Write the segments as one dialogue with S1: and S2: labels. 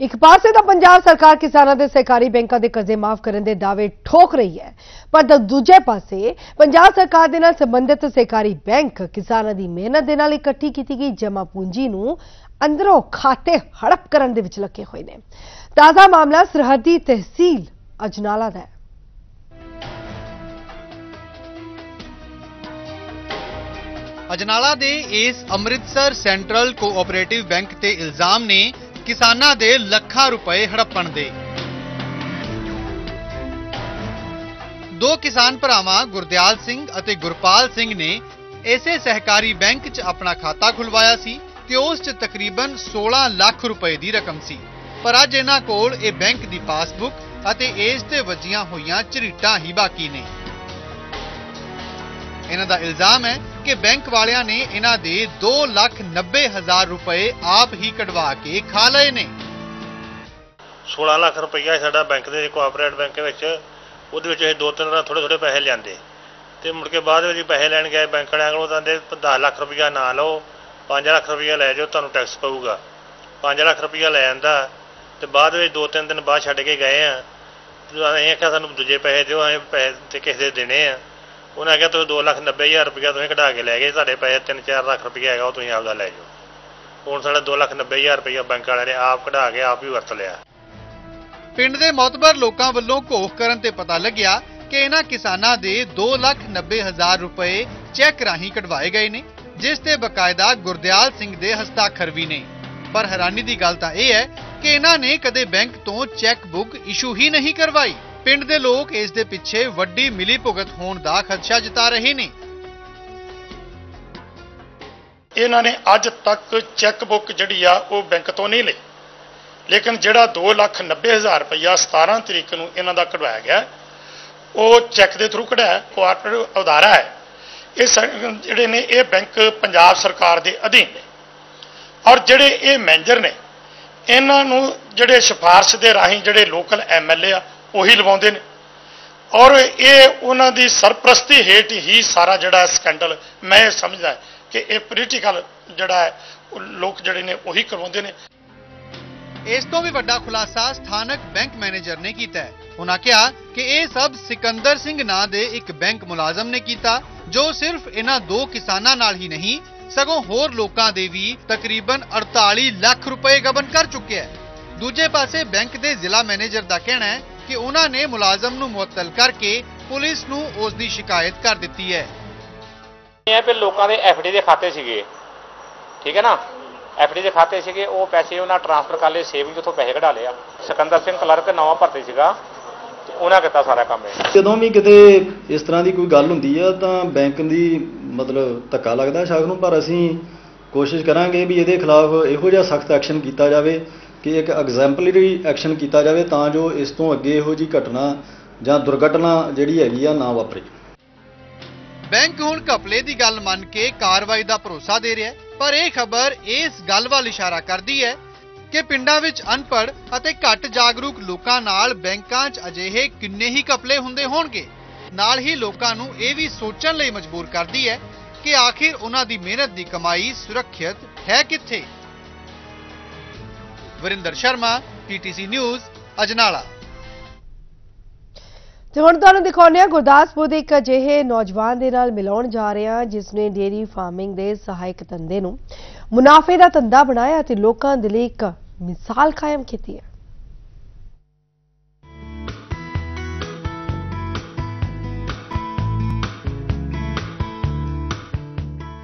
S1: ਇੱਕ ਪਾਸੇ ਤਾਂ ਪੰਜਾਬ ਸਰਕਾਰ ਕਿਸਾਨਾਂ ਦੇ ਸਹਿਕਾਰੀ ਬੈਂਕਾਂ ਦੇ ਕਰਜ਼ੇ ਮਾਫ ਕਰਨ ਦੇ ਦਾਅਵੇ ਠੋਕ ਰਹੀ ਹੈ, ਪਰ ਦੂਜੇ ਪਾਸੇ ਪੰਜਾਬ ਸਰਕਾਰ ਦੇ ਨਾਲ ਸੰਬੰਧਿਤ ਸਹਿਕਾਰੀ ਬੈਂਕ ਕਿਸਾਨਾਂ ਦੀ ਮਿਹਨਤ ਦੇ ਨਾਲ ਇਕੱਠੀ ਕੀਤੀ ਗਈ ਜਮ੍ਹਾਂ ਪੂੰਜੀ ਨੂੰ ਅੰਦਰੋਂ ਖਾਤੇ ਹੜਪ ਕਰਨ ਦੇ ਵਿੱਚ ਲੱਗੇ ਹੋਏ ਨੇ। ਤਾਜ਼ਾ ਮਾਮਲਾ ਸਰਹੱਦੀ ਤਹਿਸੀਲ ਅਜਨਾਲਾ ਦਾ ਹੈ।
S2: ਅਜਨਾਲਾ ਦੇ ਇਸ ਅੰਮ੍ਰਿਤਸਰ ਸੈਂਟਰਲ ਕੋਆਪਰੇਟਿਵ ਬੈਂਕ ਤੇ ਇਲਜ਼ਾਮ ਨੇ ਕਿਸਾਨਾਂ ਦੇ ਲੱਖਾਂ ਰੁਪਏ ਹੜੱਪਣ ਦੇ। ਦੋ ਕਿਸਾਨ ਭਰਾਵਾਂ, ਗੁਰਦਿਆਲ ਸਿੰਘ ਅਤੇ ਗੁਰਪਾਲ ਸਿੰਘ ਨੇ ਇਸੇ ਸਹਿਕਾਰੀ ਬੈਂਕ 'ਚ ਆਪਣਾ ਖਾਤਾ ਖੁਲਵਾਇਆ ਸੀ ਤੇ ਉਸ 'ਚ ਤਕਰੀਬਨ 16 ਲੱਖ ਰੁਪਏ ਦੀ ਰਕਮ ਸੀ। ਪਰ ਅੱਜ ਇਹਨਾਂ ਕੋਲ ਇਹ ਬੈਂਕ ਦੀ ਪਾਸਬੁੱਕ ਅਤੇ ਇਸ ਤੇ ਵੱਜੀਆਂ ਹੋਈਆਂ ਝਰੀਟਾਂ ਹੀ ਬਾਕੀ ਨੇ। ਇਹਨਾਂ ਦਾ ਇਲਜ਼ਾਮ ਹੈ ਕਿ ਬੈਂਕ ਵਾਲਿਆਂ ਨੇ ਇਹਨਾਂ ਦੇ 2 ਲੱਖ 90 ਹਜ਼ਾਰ ਰੁਪਏ ਆਪ ਹੀ ਕਢਵਾ ਕੇ ਖਾ ਲਏ ਨੇ।
S3: 16 ਲੱਖ ਰੁਪਈਆ ਸਾਡਾ ਬੈਂਕ ਦੇ, ਕੋਆਪਰੇਟ ਬੈਂਕ ਵਿੱਚ। ਉਹਦੇ ਵਿੱਚ ਇਹ ਦੋ ਤਿੰਨ ਵਾਰ ਥੋੜੇ ਥੋੜੇ ਪੈਸੇ ਲਿਆਂਦੇ। ਤੇ ਮੁੜ ਕੇ ਬਾਅਦ ਵਿੱਚ ਪੈਸੇ ਲੈਣ ਗਏ ਬੈਂਕ ਵਾਲਿਆਂ ਕੋਲੋਂ, ਤਾਂ ਕਹਿੰਦੇ 10 ਲੱਖ ਰੁਪਈਆ ਨਾ ਲਓ 5 ਲੱਖ ਰੁਪਈਆ ਲੈ ਜਾਓ, ਤੁਹਾਨੂੰ ਟੈਕਸ ਪਊਗਾ। 5 ਲੱਖ ਰੁਪਈਆ ਲੈ ਜਾਂਦਾ ਤੇ ਬਾਅਦ ਵਿੱਚ ਦੋ ਤਿੰਨ ਦਿਨ ਬਾਅਦ ਛੱਡ ਕੇ ਗਏ ਆ। ਤੇ ਅਸੀਂ ਆਖਿਆ ਸਾਨੂੰ ਦੂਜੇ ਪੈਸੇ ਦਿਓ, ਅਸੀਂ ਪੈਸੇ ਤੇ ਕਿਸੇ ਦੇ ਦੇਣੇ ਆ। ਉਹਨਾਂ ਆਖਿਆ ਤੁਸੀਂ 2 ਲੱਖ 90 ਹਜ਼ਾਰ ਰੁਪਈਆ ਤੁਸੀਂ ਕਢਾ ਕੇ ਲੈ ਗਏ, ਸਾਡੇ ਪੈਸੇ 3-4 ਲੱਖ ਰੁਪਈਆ ਹੈਗਾ, ਉਹ ਤੁਸੀਂ ਆਪਦਾ ਲੈ ਜਾਓ। ਹੁਣ ਸਾਡਾ 2 ਲੱਖ 90 ਹਜ਼ਾਰ ਰੁਪਈਆ ਬੈਂਕ ਵਾਲਿਆਂ ਨੇ ਆਪ ਕਢਾ ਕੇ ਆਪ ਹੀ ਵਰਤ ਲਿਆ।
S2: ਪਿੰਡ ਦੇ ਮੌਤਬਰ ਲੋਕਾਂ ਵੱਲੋਂ ਘੋਖ ਕਰਨ ਤੇ ਪਤਾ ਲੱਗਿਆ ਕਿ ਇਹਨਾਂ ਕਿਸਾਨਾਂ ਦੇ 2 ਲੱਖ 90 ਹਜ਼ਾਰ ਰੁਪਏ ਚੈੱਕ ਰਾਹੀਂ ਕਢਵਾਏ ਗਏ ਨੇ, ਜਿਸ ਤੇ ਬਕਾਇਦਾ ਗੁਰਦਿਆਲ ਸਿੰਘ ਦੇ ਹਸਤਾਖਰ ਵੀ ਨੇ। ਪਰ ਹੈਰਾਨੀ ਦੀ ਗੱਲ ਤਾਂ ਇਹ ਹੈ ਕਿ ਇਹਨਾਂ ਨੇ ਕਦੇ ਬੈਂਕ ਤੋਂ ਚੈੱਕ ਬੁੱਕ ਇਸ਼ੂ ਹੀ ਨਹੀਂ ਕਰਵਾਈ। ਪਿੰਡ ਦੇ ਲੋਕ ਇਸ ਦੇ ਪਿੱਛੇ ਵੱਡੀ ਮਿਲੀ ਭੁਗਤ ਹੋਣ ਦਾ ਖਦਸ਼ਾ ਜਤਾ ਰਹੇ ਨੇ।
S4: ਇਹਨਾਂ ਨੇ ਅੱਜ ਤੱਕ ਚੈੱਕ ਬੁੱਕ ਜਿਹੜੀ ਆ, ਉਹ ਬੈਂਕ ਤੋਂ ਨਹੀਂ ਲਈ। ਲੇਕਿਨ ਜਿਹੜਾ 2 ਲੱਖ 90 ਹਜ਼ਾਰ 17 ਤਰੀਕ ਨੂੰ ਇਹਨਾਂ ਦਾ ਕਢਵਾਇਆ ਗਿਆ, ਉਹ ਚੈੱਕ ਦੇ ਥਰੂ ਕਢਾਇਆ ਕੋਆਪਰੇਟਿਵ ਅਦਾਰਾ ਹੈ। ਇਹ ਜਿਹੜੇ ਨੇ, ਇਹ ਬੈਂਕ ਪੰਜਾਬ ਸਰਕਾਰ ਦੇ ਅਧੀਨ ਨੇ। ਔਰ ਜਿਹੜੇ ਇਹ ਮੈਨੇਜਰ ਨੇ, ਇਹਨਾਂ ਨੂੰ ਜਿਹੜੇ ਸਿਫਾਰਸ਼ ਦੇ ਰਾਹੀਂ ਜਿਹੜੇ ਲੋਕਲ ਐਮਐਲਏ ਆ ਉਹੀ ਲਵਾਉਂਦੇ ਨੇ। ਔਰ ਇਹ ਉਹਨਾਂ ਦੀ ਸਰਪ੍ਰਸਤੀ ਹੇਠ ਹੀ ਸਾਰਾ ਜਿਹੜਾ ਸਕੈਂਡਲ ਮੈਂ ਸਮਝਦਾ ਕਿ ਇਹ ਪੋਲੀਟੀਕਲ ਜਿਹੜਾ ਹੈ ਲੋਕ ਜਿਹੜੇ ਨੇ ਉਹੀ ਕਰਵਾਉਂਦੇ ਨੇ।
S2: ਇਸ ਤੋਂ ਵੀ ਵੱਡਾ ਖੁਲਾਸਾ ਸਥਾਨਕ ਬੈਂਕ ਮੈਨੇਜਰ ਨੇ ਕੀਤਾ ਹੈ। ਉਹਨਾਂ ਕਿਹਾ ਕਿ ਇਹ ਸਭ ਸਿਕੰਦਰ ਸਿੰਘ ਨਾਂ ਦੇ ਇੱਕ ਬੈਂਕ ਮੁਲਾਜ਼ਮ ਨੇ ਕੀਤਾ, ਜੋ ਸਿਰਫ ਇਹਨਾਂ ਦੋ ਕਿਸਾਨਾਂ ਨਾਲ ਹੀ ਨਹੀਂ, ਸਗੋਂ ਹੋਰ ਲੋਕਾਂ ਦੇ ਵੀ ਤਕਰੀਬਨ 48 ਲੱਖ ਰੁਪਏ ਗਬਨ ਕਰ ਚੁੱਕਿਆ ਹੈ। ਦੂਜੇ ਪਾਸੇ ਬੈਂਕ ਦੇ ਜ਼ਿਲ੍ਹਾ ਮੈਨੇਜਰ ਦਾ ਕਹਿਣਾ ਹੈ ਕਿ ਉਹਨਾਂ ਨੇ ਮੁਲਾਜ਼ਮ ਨੂੰ ਮੁਅੱਤਲ ਕਰਕੇ ਪੁਲਿਸ ਨੂੰ ਉਸ ਦੀ ਸ਼ਿਕਾਇਤ ਕਰ ਦਿੱਤੀ ਹੈ।
S5: ਇਹ ਹੈ ਵੀ ਲੋਕਾਂ ਦੇ ਐਫਡੀ ਦੇ ਖਾਤੇ ਸੀਗੇ। ਠੀਕ ਹੈ ਨਾ? ਐਫਡੀ ਦੇ ਖਾਤੇ ਸੀਗੇ ਉਹ ਪੈਸੇ ਉਹਨਾਂ ਟ੍ਰਾਂਸਫਰ ਕਰ ਲਏ ਸੇਵਿੰਗ ਤੋਂ ਪੈਸੇ ਕਢਾ ਲਿਆ ਸਿਕੰਦਰ ਸਿੰਘ ਕਲਰਕ ਨਵਾਂ ਭਰਤੀ ਸੀਗਾ ਉਹਨਾਂ ਕੀਤਾ ਸਾਰਾ ਕੰਮ ਇਹ।
S6: ਜਦੋਂ ਵੀ ਕਿਤੇ ਇਸ ਤਰ੍ਹਾਂ ਦੀ ਕੋਈ ਗੱਲ ਹੁੰਦੀ ਆ ਤਾਂ ਬੈਂਕ ਦੀ ਮਤਲਬ ਧੱਕਾ ਲੱਗਦਾ ਸ਼ਾਇਦ ਨੂੰ ਪਰ ਅਸੀਂ ਕੋਸ਼ਿਸ਼ ਕਰਾਂਗੇ ਵੀ ਇਹਦੇ ਖਿਲਾਫ ਇਹੋ ਜਿਹਾ ਸਖਤ ਐਕਸ਼ਨ ਕੀਤਾ ਜਾਵੇ। ਕਿ ਇੱਕ ਐਗਜ਼ੈਂਪਲਰੀ ਐਕਸ਼ਨ ਕੀਤਾ ਜਾਵੇ ਤਾਂ ਜੋ ਇਸ ਤੋਂ ਅੱਗੇ ਇਹੋ ਜੀ ਘਟਨਾ ਜਾਂ ਦੁਰਘਟਨਾ ਜਿਹੜੀ ਹੈਗੀ ਆ ਨਾ ਵਾਪਰੇ।
S2: ਬੈਂਕ ਹੁਣ ਘਪਲੇ ਦੀ ਗੱਲ ਮੰਨ ਕੇ ਕਾਰਵਾਈ ਦਾ ਭਰੋਸਾ ਦੇ ਰਿਹਾ ਪਰ ਇਹ ਖਬਰ ਇਸ ਗੱਲ ਵੱਲ ਇਸ਼ਾਰਾ ਕਰਦੀ ਹੈ ਕਿ ਪਿੰਡਾਂ ਵਿੱਚ ਅਨਪੜ੍ਹ ਅਤੇ ਘੱਟ ਜਾਗਰੂਕ ਲੋਕਾਂ ਨਾਲ ਬੈਂਕਾਂ 'ਚ ਅਜਿਹੇ ਕਿੰਨੇ ਹੀ ਘਪਲੇ ਹੁੰਦੇ ਹੋਣਗੇ। ਨਾਲ ਹੀ ਲੋਕਾਂ ਨੂੰ ਇਹ ਵੀ ਸੋਚਣ ਲਈ ਮਜਬੂਰ ਕਰਦੀ ਹੈ ਕਿ ਆਖਿਰ ਉਹਨਾਂ ਦੀ ਮਿਹਨਤ ਦੀ ਕਮਾਈ ਸੁਰੱਖਿਅਤ ਹੈ ਕਿੱਥੇ? Varinder Sharma PTC news Ajnala.
S1: ਤੇ ਹੁਣ ਤੁਹਾਨੂੰ ਦਿਖਾਉਂਦੇ ਹਾਂ ਗੁਰਦਾਸਪੁਰ ਦੇ ਇੱਕ ਅਜਿਹੇ ਨੌਜਵਾਨ ਦੇ ਨਾਲ ਮਿਲਾਉਣ ਜਾ ਰਹੇ ਹਾਂ ਜਿਸ ਨੇ ਡੇਰੀ ਫਾਰਮਿੰਗ ਦੇ ਸਹਾਇਕ ਧੰਦੇ ਨੂੰ ਮੁਨਾਫੇ ਦਾ ਧੰਦਾ ਬਣਾਇਆ ਤੇ ਲੋਕਾਂ ਦੇ ਲਈ ਇੱਕ ਮਿਸਾਲ ਕਾਇਮ ਕੀਤੀ ਹੈ।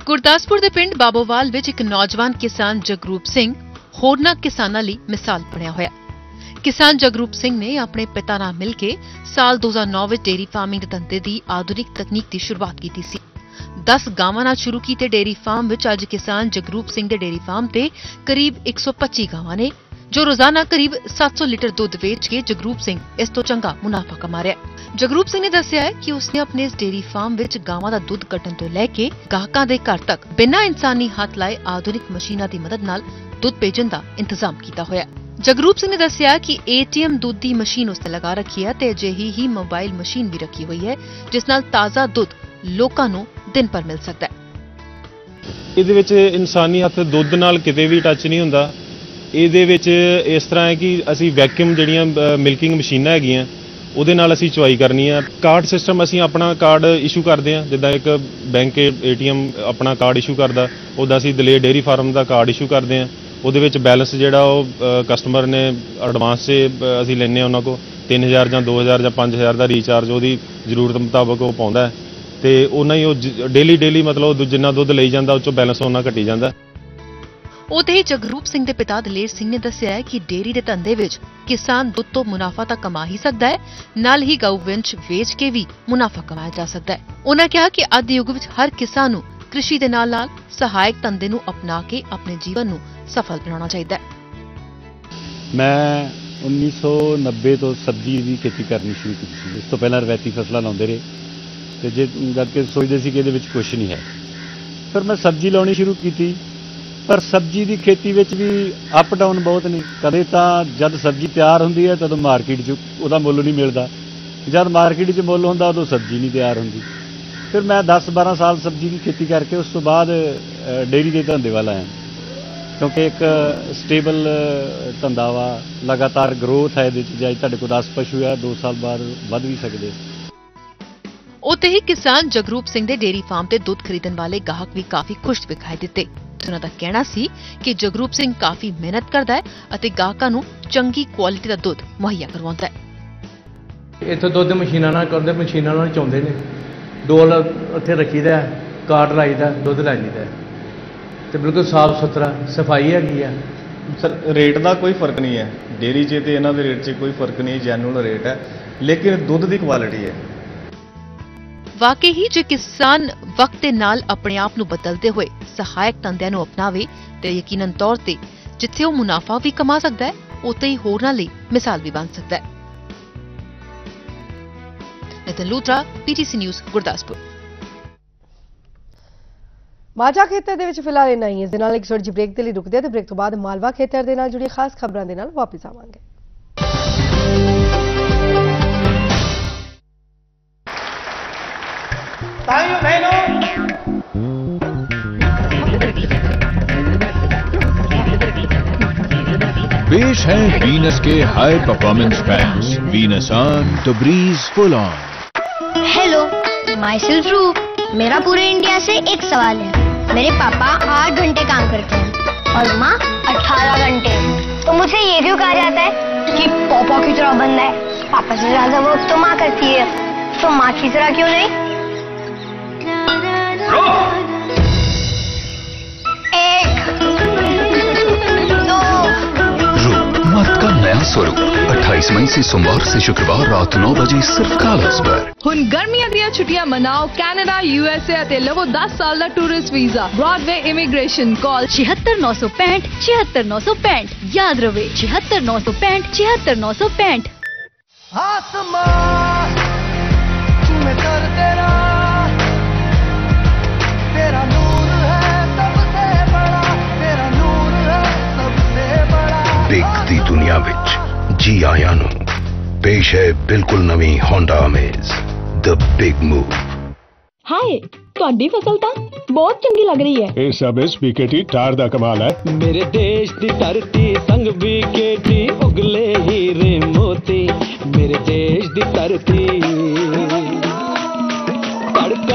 S7: ਗੁਰਦਾਸਪੁਰ ਦੇ ਪਿੰਡ ਬਾਬੋਵਾਲ ਵਿੱਚ ਇੱਕ ਨੌਜਵਾਨ ਕਿਸਾਨ ਜਗਰੂਪ ਸਿੰਘ ਹੋਰਨਾਂ ਕਿਸਾਨਾਂ ਲਈ ਮਿਸਾਲ ਬਣਿਆ ਹੋਇਆ। ਕਿਸਾਨ ਜਗਰੂਪ ਸਿੰਘ ਨੇ ਆਪਣੇ ਪਿਤਾ ਨਾਲ ਮਿਲ ਕੇ ਸਾਲ 2009 ਵਿੱਚ ਡੇਰੀ ਫਾਰਮਿੰਗ ਦੇ ਧੰਦੇ ਦੀ ਆਧੁਨਿਕ ਤਕਨੀਕ ਦੀ ਸ਼ੁਰੂਆਤ ਕੀਤੀ ਸੀ। 10 ਗਾਵਾਂ ਨਾਲ ਸ਼ੁਰੂ ਕੀਤੇ ਡੇਰੀ ਫਾਰਮ ਵਿੱਚ ਅੱਜ ਕਿਸਾਨ ਜਗਰੂਪ ਸਿੰਘ ਦੇ ਡੇਰੀ ਫਾਰਮ ਤੇ ਕਰੀਬ 125 ਗਾਵਾਂ ਨੇ, ਜੋ ਰੋਜ਼ਾਨਾ ਕਰੀਬ 700 ਲੀਟਰ ਦੁੱਧ ਵੇਚ ਕੇ ਜਗਰੂਪ ਸਿੰਘ ਇਸ ਤੋਂ ਚੰਗਾ ਮੁਨਾਫਾ ਕਮਾ ਰਿਹਾ ਜਗਰੂਪ ਸਿੰਘ ਨੇ ਦੱਸਿਆ ਹੈ ਕਿ ਉਸਨੇ ਆਪਣੇ ਇਸ ਡੇਰੀ ਫਾਰਮ ਵਿੱਚ ਗਾਵਾਂ ਦਾ ਦੁੱਧ ਕੱਢਣ ਤੋਂ ਲੈ ਕੇ ਗਾਹਕਾਂ ਦੇ ਘਰ ਤੱਕ ਬਿਨਾਂ ਇਨਸਾਨੀ ਹੱਥ ਲਾਏ ਆਧੁਨਿਕ ਮਸ਼ੀਨਾਂ ਦੀ ਮਦਦ ਨਾਲ ਦੁੱਧ ਭੇਜਣ ਦਾ ਇੰਤਜ਼ਾਮ ਕੀਤਾ ਹੋਇਆ ਜਗਰੂਪ ਸਿੰਘ ਨੇ ਦੱਸਿਆ ਕਿ ਏਟੀਐਮ ਦੁੱਧ ਦੀ ਮਸ਼ੀਨ ਉਸਨੇ ਲਗਾ ਰੱਖੀ ਹੈ ਤੇ ਅਜਿਹੀ ਹੀ ਮੋਬਾਈਲ ਮਸ਼ੀਨ ਵੀ ਰੱਖੀ ਹੋਈ ਹੈ, ਜਿਸ ਨਾਲ ਤਾਜ਼ਾ ਦੁੱਧ ਲੋਕਾਂ ਨੂੰ ਦਿਨ ਪਰ ਮਿਲ ਸਕਦਾ ਹੈ।
S8: ਇਹਦੇ ਵਿੱਚ ਇਨਸਾਨੀ ਹੱਥ ਦੁੱਧ ਨਾਲ ਕਿਤੇ ਵੀ ਟੱਚ ਨਹੀਂ ਹੁੰਦਾ। ਇਹਦੇ ਵਿੱਚ ਇਸ ਤਰ੍ਹਾਂ ਹੈ ਕਿ ਅਸੀਂ ਵੈਕਿਊਮ ਜਿਹੜੀਆਂ ਮਿਲਕਿੰਗ ਮਸ਼ੀਨਾਂ ਹੈਗੀਆਂ, ਉਹਦੇ ਨਾਲ ਅਸੀਂ ਚੁਆਈ ਕਰਨੀ ਆ ਕਾਰਡ ਸਿਸਟਮ ਅਸੀਂ ਆਪਣਾ ਕਾਰਡ ਇਸ਼ੂ ਕਰਦੇ ਆ ਜਿੱਦਾਂ ਇੱਕ ਬੈਂਕ ਏਟੀਐਮ ਆਪਣਾ ਕਾਰਡ ਇਸ਼ੂ ਕਰਦਾ, ਉਹਦਾ ਅਸੀਂ ਦਲੇ ਡੇਅਰੀ ਫਾਰਮ ਦਾ ਕਾਰਡ ਇਸ਼ੂ ਕਰਦੇ ਆ ਉਹਦੇ ਵਿੱਚ ਬੈਲੈਂਸ ਜਿਹੜਾ ਉਹ ਕਸਟਮਰ ਨੇ ਐਡਵਾਂਸ 'ਚ ਅਸੀਂ ਲੈਂਦੇ ਆ ਉਹਨਾਂ ਕੋ 3000 ਜਾਂ 2000 ਜਾਂ 5000 ਦਾ ਰੀਚਾਰਜ ਉਹਦੀ ਜ਼ਰੂਰਤ ਮੁਤਾਬਕ ਉਹ ਪਾਉਂਦਾ ਤੇ ਉਹਨਾਂ ਹੀ ਉਹ ਡੇਲੀ ਡੇਲੀ ਮਤਲਬ ਜਿੰਨਾ ਦੁੱਧ ਲਈ ਜਾਂਦਾ, ਉਹ ਚੋਂ ਬੈਲੈਂਸ ਉਹਨਾਂ ਘਟੀ ਜਾਂਦਾ।
S7: ਉਤੇ ਹੀ ਜਗਰੂਪ ਸਿੰਘ ਦੇ ਪਿਤਾ ਦਲੇਰ ਸਿੰਘ ਨੇ ਦੱਸਿਆ ਹੈ ਕਿ ਡੇਅਰੀ ਦੇ ਧੰਦੇ ਵਿੱਚ ਕਿਸਾਨ ਦੁੱਧ ਤੋਂ ਮੁਨਾਫਾ ਤਾਂ ਕਮਾ ਹੀ ਸਕਦਾ ਹੈ, ਨਾਲ ਹੀ ਗਊ ਵੰਸ਼ ਵੇਚ ਕੇ ਵੀ ਮੁਨਾਫਾ ਕਮਾਇਆ ਜਾ ਸਕਦਾ ਹੈ। ਉਹਨਾਂ ਕਿਹਾ ਕਿ ਅੱਜ ਯੁੱਗ ਵਿੱਚ ਹਰ ਕਿਸਾਨ ਨੂੰ ਕ੍ਰਿਸ਼ੀ ਦੇ ਨਾਲ ਨਾਲ ਸਹਾਇਕ ਧੰਦੇ ਨੂੰ ਅਪਣਾ ਕੇ ਆਪਣੇ ਜੀਵਨ ਨੂੰ ਸਫਲ ਬਣਾਉਣਾ ਚਾਹੀਦਾ ਹੈ।
S9: ਮੈਂ 1990 ਤੋਂ ਸਬਜ਼ੀ ਦੀ ਖੇਤੀ ਕਰਨੀ ਸ਼ੁਰੂ ਕੀਤੀ ਸੀ। ਇਸ ਤੋਂ ਪਹਿਲਾਂ ਰਵਾਇਤੀ ਫਸਲਾਂ ਲਾਉਂਦੇ ਰਹੇ। ਤੇ ਜੇ ਜਦ ਕਿ ਸੋਚਦੇ ਸੀ ਕਿ ਇਹਦੇ ਵਿੱਚ ਕੁਝ ਨਹੀਂ ਹੈ। ਫਿਰ ਮੈਂ ਸਬਜ਼ੀ ਲਾਉਣੀ ਸ਼ੁਰੂ ਕੀਤੀ। ਪਰ ਸਬਜ਼ੀ ਦੀ ਖੇਤੀ ਵਿੱਚ ਵੀ ਅਪ ਡਾਊਨ ਬਹੁਤ ਨੇ। ਕਦੇ ਤਾਂ ਜਦ ਸਬਜ਼ੀ ਤਿਆਰ ਹੁੰਦੀ ਹੈ, ਤਦੋਂ ਮਾਰਕੀਟ 'ਚ ਉਹਦਾ ਮੁੱਲ ਨਹੀਂ ਮਿਲਦਾ। ਜਦ ਮਾਰਕੀਟ 'ਚ ਮੁੱਲ ਹੁੰਦਾ, ਉਦੋਂ ਸਬਜ਼ੀ ਨਹੀਂ ਤਿਆਰ ਹੁੰਦੀ। ਫਿਰ ਮੈਂ 10-12 ਸਾਲ ਸਬਜ਼ੀ ਦੀ ਖੇਤੀ ਕਰਕੇ ਉਸ ਤੋਂ ਬਾਅਦ ਅ, ਡੇਅਰੀ ਦੇ ਧੰਦੇ ਵੱਲ ਆਇਆ। ਕਿਉਂਕਿ ਇੱਕ ਸਟੇਬਲ ਧੰਦਾ ਵਾ। ਲਗਾਤਾਰ ਗਰੋਥ ਹੈ ਇਹਦੇ ਚ ਜੇ ਅੱਜ ਤੁਹਾਡੇ ਕੋਲ 10 ਪਸ਼ੂ ਆ 2 ਸਾਲ ਬਾਅਦ ਵੱਧ ਵੀ ਸਕਦੇ।
S7: ਉਤੇ ਹੀ ਕਿਸਾਨ ਜਗਰੂਪ ਸਿੰਘ ਦੇ ਡੇਅਰੀ ਫਾਰਮ ਤੇ ਦੁੱਧ ਖਰੀਦਣ ਵਾਲੇ ਗਾਹਕ ਵੀ ਕਾਫੀ ਖੁਸ਼ ਵਿਖਾਈ ਦਿੱਤੇ। ਉਹਨਾਂ ਦਾ ਕਹਿਣਾ ਸੀ ਕਿ ਜਗਰੂਪ ਸਿੰਘ ਕਾਫੀ ਮਿਹਨਤ ਕਰਦਾ ਹੈ ਅਤੇ ਗਾਹਕਾਂ ਨੂੰ ਚੰਗੀ ਕੁਆਲਿਟੀ ਦਾ ਦੁੱਧ ਮੁਹੱਈਆ ਕਰਵਾਉਂਦਾ ਹੈ।
S10: ਇੱਥੇ ਦੁੱਧ ਮਸ਼ੀਨਾਂ ਨਾਲ ਕਰਦੇ ਮਸ਼ੀਨਾਂ ਨਾਲ ਚੋਂਦੇ ਨੇ। ਡੋਲ ਉੱਥੇ ਰੱਖੀਦਾ ਹੈ, ਕਾਰਡ ਲਾਈਦਾ ਦੁੱਧ ਲੈ ਜੀਦਾ ਤੇ ਬਿਲਕੁਲ ਸਾਫ਼ ਸੁਥਰਾ ਸਫ਼ਾਈ ਹੈਗੀ ਆ।
S6: ਸਰ ਰੇਟ ਦਾ ਕੋਈ ਫ਼ਰਕ ਨਹੀਂ ਹੈ। ਡੇਰੀ 'ਚ ਤੇ ਇਹਨਾਂ ਦੇ ਰੇਟ 'ਚ ਕੋਈ ਫ਼ਰਕ ਨਹੀਂ ਜੈਨੂਅਲ ਰੇਟ ਹੈ। ਲੇਕਿਨ ਦੁੱਧ ਦੀ ਕੁਆਲਿਟੀ ਹੈ।
S7: ਵਾਕਈ ਹੀ ਜੇ ਕਿਸਾਨ ਵਕਤ ਦੇ ਨਾਲ ਆਪਣੇ ਆਪ ਨੂੰ ਬਦਲਦੇ ਹੋਏ ਸਹਾਇਕ ਧੰਦਿਆਂ ਨੂੰ ਅਪਣਾਵੇ ਤੇ ਯਕੀਨਨ ਤੌਰ ਤੇ ਜਿੱਥੇ ਉਹ ਮੁਨਾਫਾ ਵੀ ਕਮਾ ਸਕਦਾ ਹੈ ਉੱਥੇ ਹੀ ਹੋਰਨਾਂ ਲਈ ਮਿਸਾਲ ਵੀ ਬਣ ਸਕਦਾ ਹੈ। ਨਿਤਨ ਲੂਥਰਾ ਪੀਟੀਸੀ ਨਿਊਜ਼ ਗੁਰਦਾਸਪੁਰ
S1: ਮਾਝਾ ਖੇਤਰ ਦੇ ਵਿੱਚ ਫਿਲਹਾਲ ਇੰਨਾ ਹੀ ਹੈ ਇਸ ਦੇ ਨਾਲ ਇੱਕ ਛੋਟੀ ਜਿਹੀ ਬ੍ਰੇਕ ਦੇ ਲਈ ਰੁਕਦੇ ਹਾਂ ਤੇ ਬ੍ਰੇਕ ਤੋਂ ਬਾਅਦ ਮਾਲਵਾ ਖੇਤਰ ਦੇ ਨਾਲ ਜੁੜੀ ਖਾਸ ਖਬਰਾਂ ਦੇ ਨਾਲ ਵਾਪਸ ਆਵਾਂਗੇ
S11: पेश है वीनस के high performance fans Venus on the breeze full on
S12: hello my self रूप मेरा पूरे इंडिया से एक सवाल है। मेरे पापा आठ घंटे काम करते हैं और माँ अठारह घंटे। तो मुझे ये क्यों कहा जाता है कि पापा की तरह बंदा है? पापा से ज़्यादा वर्क तो माँ करती है। तो माँ की तरह क्यों नहीं?
S11: नया स्वरूप 28 मई से सोमवार से शुक्रवार रात 9 बजे सिर्फ कालर्स पर
S13: ਹੁਣ ਗਰਮੀਆਂ ਦੀਆਂ ਛੁੱਟੀਆਂ ਮਨਾਓ ਕੈਨੇਡਾ ਯੂਐਸਏ ਅਤੇ ਲਵੋ 10 ਸਾਲ ਦਾ tourist visa Broadway immigration call
S14: 76965 76965 याद रवे 76965 76965
S15: आसमां में कर तेरा तेरा नूर है सबसे बड़ा तेरा नूर है सबसे बड़ा
S16: ਦੇਖਦੀ ਦੁਨੀਆ ਵਿੱਚ ਜੀ ਆਇਆਂ ਨੂੰ ਪੇਸ਼ ਹੈ ਬਿਲਕੁਲ ਨਵੀਂ Honda Amaze the big move.
S17: ਹਾਏ ਤੁਹਾਡੀ ਫਸਲ ਤਾਂ ਬਹੁਤ ਚੰਗੀ ਲੱਗ ਰਹੀ ਹੈ
S18: ਇਹ ਸਭ ਇਸ ਵਿਕੇਟੀ ਟਾਰ ਦਾ ਕਮਾਲ ਹੈ
S19: ਮੇਰੇ ਦੇਸ਼ ਦੀ ਧਰਤੀ ਸੰਗ ਵਿਕੇਟੀ ਉਗਲੇ ਹੀਰੇ ਮੋਤੀ ਮੇਰੇ ਦੇਸ਼ ਦੀ ਧਰਤੀ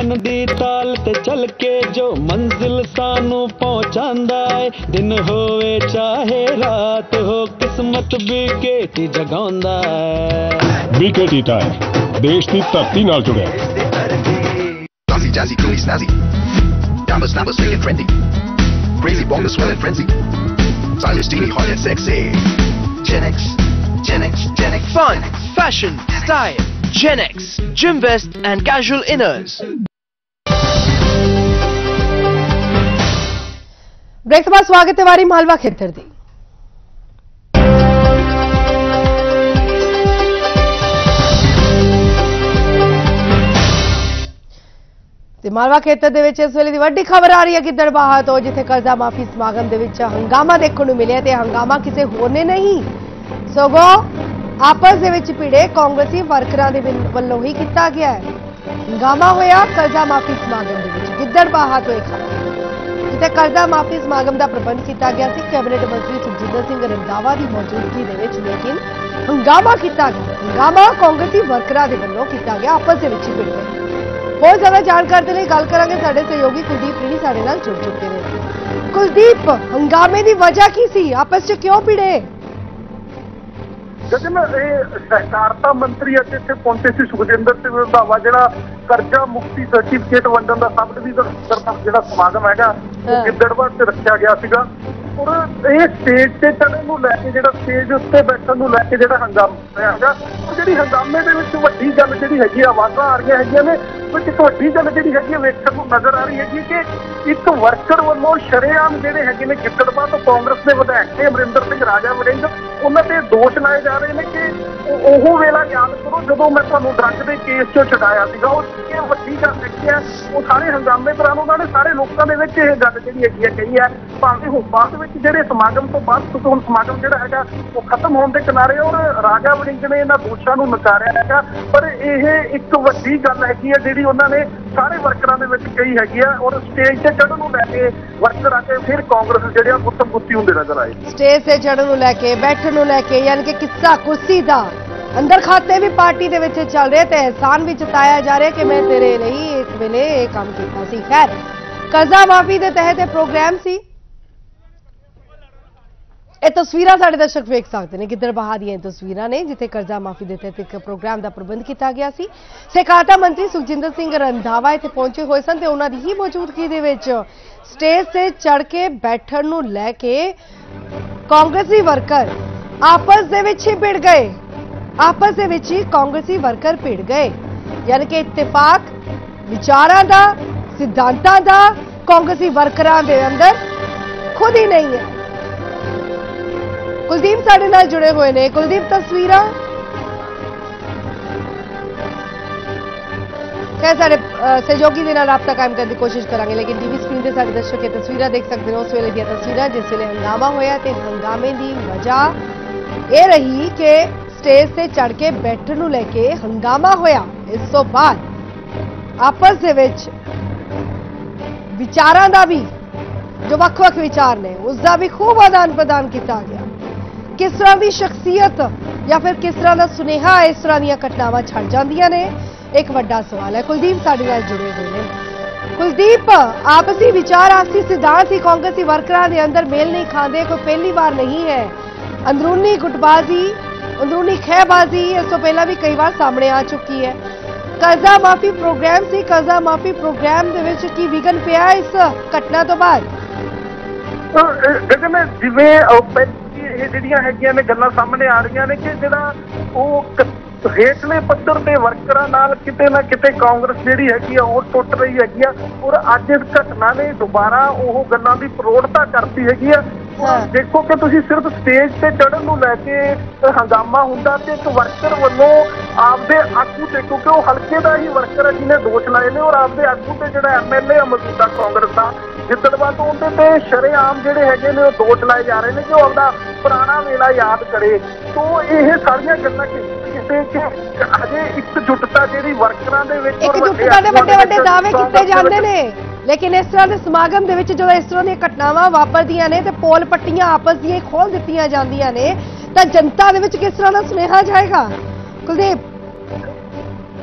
S19: ਧੜਕਣ ਦੀ ਤਾਲ ਤੇ ਚੱਲ ਕੇ ਜੋ ਮੰਜ਼ਿਲ ਸਾਨੂੰ ਪਹੁੰਚਾਉਂਦਾ ਏ ਦਿਨ ਹੋਵੇ ਚਾਹੇ ਰਾਤ ਹੋ ਕਿਸਮਤ ਵਿਕੇਟੀ ਜਗਾਉਂਦਾ ਏ
S18: ਵਿਕੇਟੀ ਟਾਇਰ ਦੇਸ਼ ਦੀ ਧਰਤੀ ਨਾਲ ਜੁੜਿਆ
S16: Jazzy, jazzy, coolly, snazzy. Damas, damas, make it trendy. Crazy, bonga, swell and frenzy. Stylish, teeny, hot and sexy. Gen X, Gen X, Gen X.
S20: Fun, fashion, style, Gen X, gym vest and casual inners.
S1: Break ਤੋਂ ਬਾਅਦ ਸਵਾਗਤ ਹੈ ਵਾਰੀ ਮਾਲਵਾ ਖੇਤਰ ਦੀ। ਤੇ ਮਾਲਵਾ ਖੇਤਰ ਦੇ ਵਿੱਚ ਇਸ ਵੇਲੇ ਦੀ ਵੱਡੀ ਖਬਰ ਆ ਰਹੀ ਹੈ ਗਿੱਦੜਬਾਹਾ ਤੋਂ ਜਿੱਥੇ ਕਰਜ਼ਾ ਮਾਫੀ ਸਮਾਗਮ ਦੇ ਵਿੱਚ ਹੰਗਾਮਾ ਦੇਖਣ ਨੂੰ ਮਿਲਿਆ ਤੇ ਹੰਗਾਮਾ ਕਿਸੇ ਹੋਰ ਨੇ ਨਹੀਂ। ਸਗੋਂ ਆਪਸ ਦੇ ਵਿੱਚ ਭਿੜੇ ਕਾਂਗਰਸੀ ਵਰਕਰਾਂ ਦੇ ਵੱਲੋਂ ਹੀ ਕੀਤਾ ਗਿਆ ਹੈ। ਹੰਗਾਮਾ ਹੋਇਆ ਕਰਜ਼ਾ ਮਾਫੀ ਸਮਾਗਮ ਦੇ ਵਿੱਚ, ਗਿੱਦੜਬਾਹਾ ਤੋਂ ਇੱਕ ਖਬਰ। ਜਿੱਥੇ ਕਰਜ਼ਾ ਮਾਫੀ ਸਮਾਗਮ ਦਾ ਪ੍ਰਬੰਧ ਕੀਤਾ ਗਿਆ ਸੀ। ਕੈਬਨਿਟ ਮੰਤਰੀ ਸੁਖਜਿੰਦਰ ਸਿੰਘ ਰੰਧਾਵਾ ਦੀ ਮੌਜੂਦਗੀ ਦੇ ਵਿੱਚ ਲੇਕਿਨ ਹੰਗਾਮਾ ਕੀਤਾ ਗਿਆ। ਹੰਗਾਮਾ ਕਾਂਗਰਸੀ ਵਰਕਰਾਂ ਦੇ ਵੱਲੋਂ ਕੀਤਾ ਗਿਆ। ਆਪਸ ਦੇ ਵਿੱਚ ਹੀ ਭਿੜ ਗਏ ਹੋਰ ਜ਼ਿਆਦਾ ਜਾਣਕਾਰੀ ਦੇ ਲਈ ਗੱਲ ਕਰਾਂਗੇ। ਸਾਡੇ ਸਹਿਯੋਗੀ ਕੁਲਦੀਪ ਰਿਣੀ ਸਾਡੇ ਨਾਲ ਜੁੜ ਚੁੱਕੇ ਨੇ। ਕੁਲਦੀਪ, ਹੰਗਾਮੇ ਦੀ ਵਜ੍ਹਾ ਕੀ ਸੀ? ਆਪਸ 'ਚ ਕਿਉਂ ਭਿੜੇ?
S21: ਜਦਨ ਇਹ ਸਹਿਕਾਰਤਾ ਮੰਤਰੀ ਅੱਜ ਇੱਥੇ ਪਹੁੰਚੇ ਸੀ ਸੁਖਜਿੰਦਰ ਸਿੰਘ ਰੰਧਾਵਾ ਜਿਹੜਾ ਕਰਜ਼ਾ ਮੁਕਤੀ ਸਰਟੀਫਿਕੇਟ ਵੰਡਣ ਦਾ ਸਭ ਦੀ ਜਿਹੜਾ ਸਮਾਗਮ ਹੈਗਾ ਉਹ ਗਿੱਦੜਬਾਹ ਤੇ ਰੱਖਿਆ ਗਿਆ ਸੀਗਾ। ਔਰ ਇਹ ਸਟੇਜ ਤੇ ਚੜਨ ਨੂੰ ਲੈ ਕੇ ਜਿਹੜਾ ਸਟੇਜ ਉੱਤੇ ਬੈਠਣ ਨੂੰ ਲੈ ਕੇ ਜਿਹੜਾ ਹੰਗਾਮਾ ਹੈਗਾ ਉਹ ਜਿਹੜੀ ਹੰਗਾਮੇ ਦੇ ਵਿੱਚ ਵੱਡੀ ਗੱਲ ਜਿਹੜੀ ਹੈਗੀ ਆਵਾਜ਼ਾਂ ਆ ਰਹੀਆਂ ਹੈਗੀਆਂ ਨੇ ਵਿੱਚ ਇੱਕ ਵੱਡੀ ਗੱਲ ਜਿਹੜੀ ਹੈਗੀ ਆ, ਵੇਖਣ ਨੂੰ ਨਜ਼ਰ ਆ ਰਹੀ ਹੈਗੀ ਕਿ ਇੱਕ ਵਰਕਰ ਵੱਲੋਂ ਸ਼ਰੇਆਮ ਜਿਹੜੇ ਹੈਗੇ ਨੇ ਗਿੱਦੜਬਾਹ ਤੋਂ ਕਾਂਗਰਸ ਦੇ ਵਿਧਾਇਕ ਨੇ ਅਮਰਿੰਦਰ ਸਿੰਘ ਰਾਜਾ ਵੜਿੰਗ ਉਹਨਾਂ ਤੇ ਦੋਸ਼ ਲਾਏ ਜਾ ਰਹੇ ਨੇ ਕਿ ਉਹ- ਵੇਲਾ ਯਾਦ ਕਰੋ ਜਦੋਂ ਮੈਂ ਤੁਹਾਨੂੰ ਡਰੱਗ ਦੇ ਕੇਸ ਚੋਂ ਛਡਾਇਆ ਸੀਗਾ ਉਹ ਇਹ ਵੱਡੀ ਗੱਲ ਹੈਗੀ ਹੈ ਉਹ ਸਾਰੇ ਹੰਗਾਮੇ ਦੌਰਾਨ ਉਹਨਾਂ ਨੇ ਸਾਰੇ ਲੋਕਾਂ ਦੇ ਵਿੱਚ ਇਹ ਗੱਲ ਜਿਹੜੀ ਹੈਗੀ ਹੈ ਕਹੀ ਹੈ ਭਾਵੇਂ ਹੁਣ ਬਾਅਦ ਵਿੱਚ ਜਿਹੜੇ ਸਮਾਗਮ ਤੋਂ ਬਾਅਦ ਕਿਉਂਕਿ ਹੁਣ ਸਮਾਗਮ ਜਿਹੜਾ ਹੈਗਾ, ਉਹ ਖਤਮ ਹੋਣ ਦੇ ਕਿਨਾਰੇ ਔਰ ਰਾਜਾ ਵੜਿੰਗ ਨੇ ਇਹਨਾਂ ਦੋਸ਼ਾਂ ਨੂੰ ਨਕਾਰਿਆ ਹੈਗਾ। ਪਰ ਇਹ ਇੱਕ ਵੱਡੀ ਗੱਲ ਹੈਗੀ ਹੈ ਜਿਹੜੀ ਉਹਨਾਂ ਨੇ ਸਾਰੇ ਵਰਕਰਾਂ ਦੇ ਵਿੱਚ ਕਹੀ ਹੈਗੀ ਆ ਔਰ ਸਟੇਜ ਤੇ ਚੜ੍ਹਨ ਨੂੰ ਲੈ ਕੇ ਵਰਕਰ ਆ ਕੇ ਫਿਰ ਕਾਂਗਰਸ ਜਿਹੜੇ ਆ ਗੁੱਤਮ ਗੁੱਤੀ ਹੁੰਦੇ ਨਜ਼ਰ ਆਏ।
S1: ਸਟੇਜ ਤੇ ਚੜ੍ਹਨ ਨੂੰ ਲੈ ਕੇ, ਬੈਠਣ ਨੂੰ ਲੈ ਕੇ, ਯਾਨੀ ਕਿ ਕਿੱਸਾ ਕੁਰਸੀ ਦਾ ਅੰਦਰ ਖਾਤੇ ਵੀ ਪਾਰਟੀ ਦੇ ਵਿੱਚ ਚੱਲ ਰਿਹਾ ਤੇ ਅਹਿਸਾਨ ਵੀ ਜਤਾਇਆ ਜਾ ਰਿਹਾ ਕਿ ਮੈਂ ਤੇਰੇ ਲਈ ਇਸ ਵੇਲੇ ਇਹ ਕੰਮ ਕੀਤਾ ਸੀ। ਖੈਰ, ਕਰਜ਼ਾ ਮਾਫੀ ਦੇ ਤਹਿਤ ਇਹ ਪ੍ਰੋਗਰਾਮ ਸੀ। ਇਹ ਤਸਵੀਰਾਂ ਸਾਡੇ ਦਰਸ਼ਕ ਵੇਖ ਸਕਦੇ ਨੇ ਗਿੱਦੜ ਬਹਾ ਦੀਆਂ ਇਹ ਤਸਵੀਰਾਂ ਨੇ ਜਿੱਥੇ ਕਰਜ਼ਾ ਮਾਫੀ ਦੇ ਤਹਿਤ ਇੱਕ ਪ੍ਰੋਗਰਾਮ ਦਾ ਪ੍ਰਬੰਧ ਕੀਤਾ ਗਿਆ ਸੀ। ਸਹਿਕਾਰਤਾ ਮੰਤਰੀ ਸੁਖਜਿੰਦਰ ਸਿੰਘ ਰੰਧਾਵਾ ਇੱਥੇ ਪਹੁੰਚੇ ਹੋਏ ਸਨ ਤੇ ਉਹਨਾਂ ਦੀ ਹੀ ਮੌਜੂਦਗੀ ਦੇ ਵਿੱਚ ਸਟੇਜ ਤੇ ਚੜ ਕੇ ਬੈਠਣ ਨੂੰ ਲੈ ਕੇ ਕਾਂਗਰਸੀ ਵਰਕਰ ਆਪਸ ਦੇ ਵਿੱਚ ਹੀ ਭਿੜ ਗਏ। ਆਪਸ ਦੇ ਵਿੱਚ ਹੀ ਕਾਂਗਰਸੀ ਵਰਕਰ ਭਿੜ ਗਏ। ਯਾਨੀ ਕਿ ਇਤਫਾਕ, ਵਿਚਾਰਾਂ ਦਾ, ਸਿਧਾਂਤਾਂ ਦਾ ਕਾਂਗਰਸੀ ਵਰਕਰਾਂ ਦੇ ਅੰਦਰ ਖੁਦ ਹੀ ਨਹੀਂ ਹੈ। ਕੁਲਦੀਪ ਸਾਡੇ ਨਾਲ ਜੁੜੇ ਹੋਏ ਨੇ। ਕੁਲਦੀਪ, ਤਸਵੀਰਾਂ? ਖੈਰ, ਸਾਡੇ ਸਹਿਯੋਗੀ ਦੇ ਨਾਲ ਰਾਬਤਾ ਕਾਇਮ ਕਰਨ ਦੀ ਕੋਸ਼ਿਸ਼ ਕਰਾਂਗੇ, ਲੇਕਿਨ ਟੀਵੀ ਸਕਰੀਨ ਤੇ ਸਾਡੇ ਦਰਸ਼ਕ ਇਹ ਤਸਵੀਰਾਂ ਦੇਖ ਸਕਦੇ ਹੋ ਉਸ ਵੇਲੇ ਦੀਆਂ ਤਸਵੀਰਾਂ, ਜਿਸ ਵੇਲੇ ਹੰਗਾਮਾ ਹੋਇਆ ਤੇ ਹੰਗਾਮੇ ਦੀ ਵਜ੍ਹਾ ਇਹ ਰਹੀ ਕਿ ਸਟੇਜ ਤੇ ਚੜ ਕੇ ਬੈਠਣ ਨੂੰ ਲੈ ਕੇ ਹੰਗਾਮਾ ਹੋਇਆ। ਇਸ ਤੋਂ ਬਾਅਦ ਆਪਸ ਦੇ ਵਿੱਚ ਵਿਚਾਰਾਂ ਦਾ ਵੀ, ਜੋ ਵੱਖ-ਵੱਖ ਵਿਚਾਰ ਨੇ ਉਸ ਦਾ ਵੀ ਖੂਬ ਆਦਾਨ ਪ੍ਰਦਾਨ ਕੀਤਾ ਗਿਆ। ਕਿਸ ਤਰ੍ਹਾਂ ਦੀ ਸ਼ਖਸੀਅਤ ਜਾਂ ਫਿਰ ਕਿਸ ਤਰ੍ਹਾਂ ਦਾ ਸੁਨੇਹਾ ਇਸ ਤਰ੍ਹਾਂ ਦੀਆਂ ਘਟਨਾਵਾਂ ਛੱਡ ਜਾਂਦੀਆਂ ਨੇ? ਇੱਕ ਵੱਡਾ ਸਵਾਲ ਹੈ। ਕੁਲਦੀਪ ਸਾਡੇ ਨਾਲ ਜੁੜੇ ਹੋਏ ਨੇ। ਕੁਲਦੀਪ, ਆਪਸੀ ਵਿਚਾਰ, ਆਪਸੀ ਸਿਧਾਂਤ ਹੀ ਕਾਂਗਰਸੀ ਵਰਕਰਾਂ ਦੇ ਅੰਦਰ ਮੇਲ ਨਹੀਂ ਖਾਂਦੇ, ਕੋਈ ਪਹਿਲੀ ਵਾਰ ਨਹੀਂ ਹੈ। ਅੰਦਰੂਨੀ ਗੁੱਟਬਾਜ਼ੀ, ਅੰਦਰੂਨੀ ਖਹਿਬਾਜ਼ੀ ਇਸ ਤੋਂ ਪਹਿਲਾਂ ਵੀ ਕਈ ਵਾਰ ਸਾਹਮਣੇ ਆ ਚੁੱਕੀ ਹੈ। ਕਰਜ਼ਾ ਮਾਫੀ ਪ੍ਰੋਗਰਾਮ ਸੀ। ਕਰਜ਼ਾ ਮਾਫੀ ਪ੍ਰੋਗਰਾਮ ਦੇ ਵਿੱਚ ਕੀ ਵਿਗਨ ਪਿਆ ਇਸ ਘਟਨਾ ਤੋਂ ਬਾਅਦ?
S21: ਜਿਵੇਂ ਇਹ ਜਿਹੜੀਆਂ ਹੈਗੀਆਂ ਨੇ ਗੱਲਾਂ ਸਾਹਮਣੇ ਆ ਰਹੀਆਂ ਨੇ ਕਿ ਜਿਹੜਾ ਉਹ ਹੇਠਲੇ ਪੱਧਰ ਤੇ ਵਰਕਰਾਂ ਨਾਲ ਕਿਤੇ ਨਾ ਕਿਤੇ ਕਾਂਗਰਸ ਜਿਹੜੀ ਹੈਗੀ ਆ ਉਹ ਟੁੱਟ ਰਹੀ ਹੈਗੀ ਆ ਔਰ ਅੱਜ ਇਸ ਘਟਨਾ ਨੇ ਦੁਬਾਰਾ ਉਹ ਗੱਲਾਂ ਦੀ ਪ੍ਰੋੜਤਾ ਕਰਤੀ ਹੈਗੀ ਆ। ਦੇਖੋ ਕਿ ਤੁਸੀਂ ਸਿਰਫ ਸਟੇਜ ਤੇ ਚੜ੍ਹਨ ਨੂੰ ਲੈ ਕੇ ਹੰਗਾਮਾ ਹੁੰਦਾ ਤੇ ਇੱਕ ਵਰਕਰ ਵੱਲੋਂ ਆਪਦੇ ਆਗੂ ਤੇ ਕਿਉਂਕਿ ਉਹ ਹਲਕੇ ਦਾ ਹੀ ਵਰਕਰ ਹੈ ਜਿਹਨੇ ਦੋਸ਼ ਲਾਏ ਨੇ ਔਰ ਆਪਦੇ ਆਗੂ ਤੇ ਜਿਹੜਾ ਐਮਐਲਏ ਆ ਮੌਜੂਦਾ ਕਾਂਗਰਸ ਦਾ ਜਿੱਦੜਵਾ ਤੋਂ ਉਹਦੇ ਤੇ ਸ਼ਰੇਆਮ ਜਿਹੜੇ ਹੈਗੇ ਨੇ ਉਹ ਦੋਸ਼ ਲਾਏ ਜਾ ਰਹੇ ਨੇ ਕਿ ਉਹ ਆਪਦਾ ਪੁਰਾਣਾ ਵੇਲਾ ਯਾਦ ਕਰੇ। ਤੋਂ ਇਹ ਸਾਰੀਆਂ ਗੱਲਾਂ ਕਿਤੇ ਕਿ ਹਜੇ ਇਕਜੁੱਟਤਾ ਜਿਹੜੀ ਵਰਕਰਾਂ ਦੇ ਵਿੱਚ ਔਰ
S1: ਇੱਕ
S21: ਵੱਡੇ
S1: ਜੁੱਟਤਾ ਦੇ ਵੱਡੇ ਵੱਡੇ ਦਾਅਵੇ ਕੀਤੇ
S21: ਦੇ
S1: ਜਾਂਦੇ ਨੇ। ਲੇਕਿਨ ਇਸ ਤਰ੍ਹਾਂ ਦੇ ਸਮਾਗਮ ਦੇ ਵਿੱਚ ਜਦੋਂ ਇਸ ਤਰ੍ਹਾਂ ਦੀਆਂ ਘਟਨਾਵਾਂ ਵਾਪਰਦੀਆਂ ਨੇ ਤੇ ਪੋਲ ਪੱਟੀਆਂ ਆਪਸ ਦੀਆਂ ਖੋਲ ਦਿੱਤੀਆਂ ਜਾਂਦੀਆਂ ਨੇ ਤਾਂ ਜਨਤਾ ਦੇ ਵਿੱਚ ਕਿਸ ਤਰ੍ਹਾਂ ਦਾ ਸੁਨੇਹਾ ਜਾਏਗਾ? ਕੁਲਦੀਪ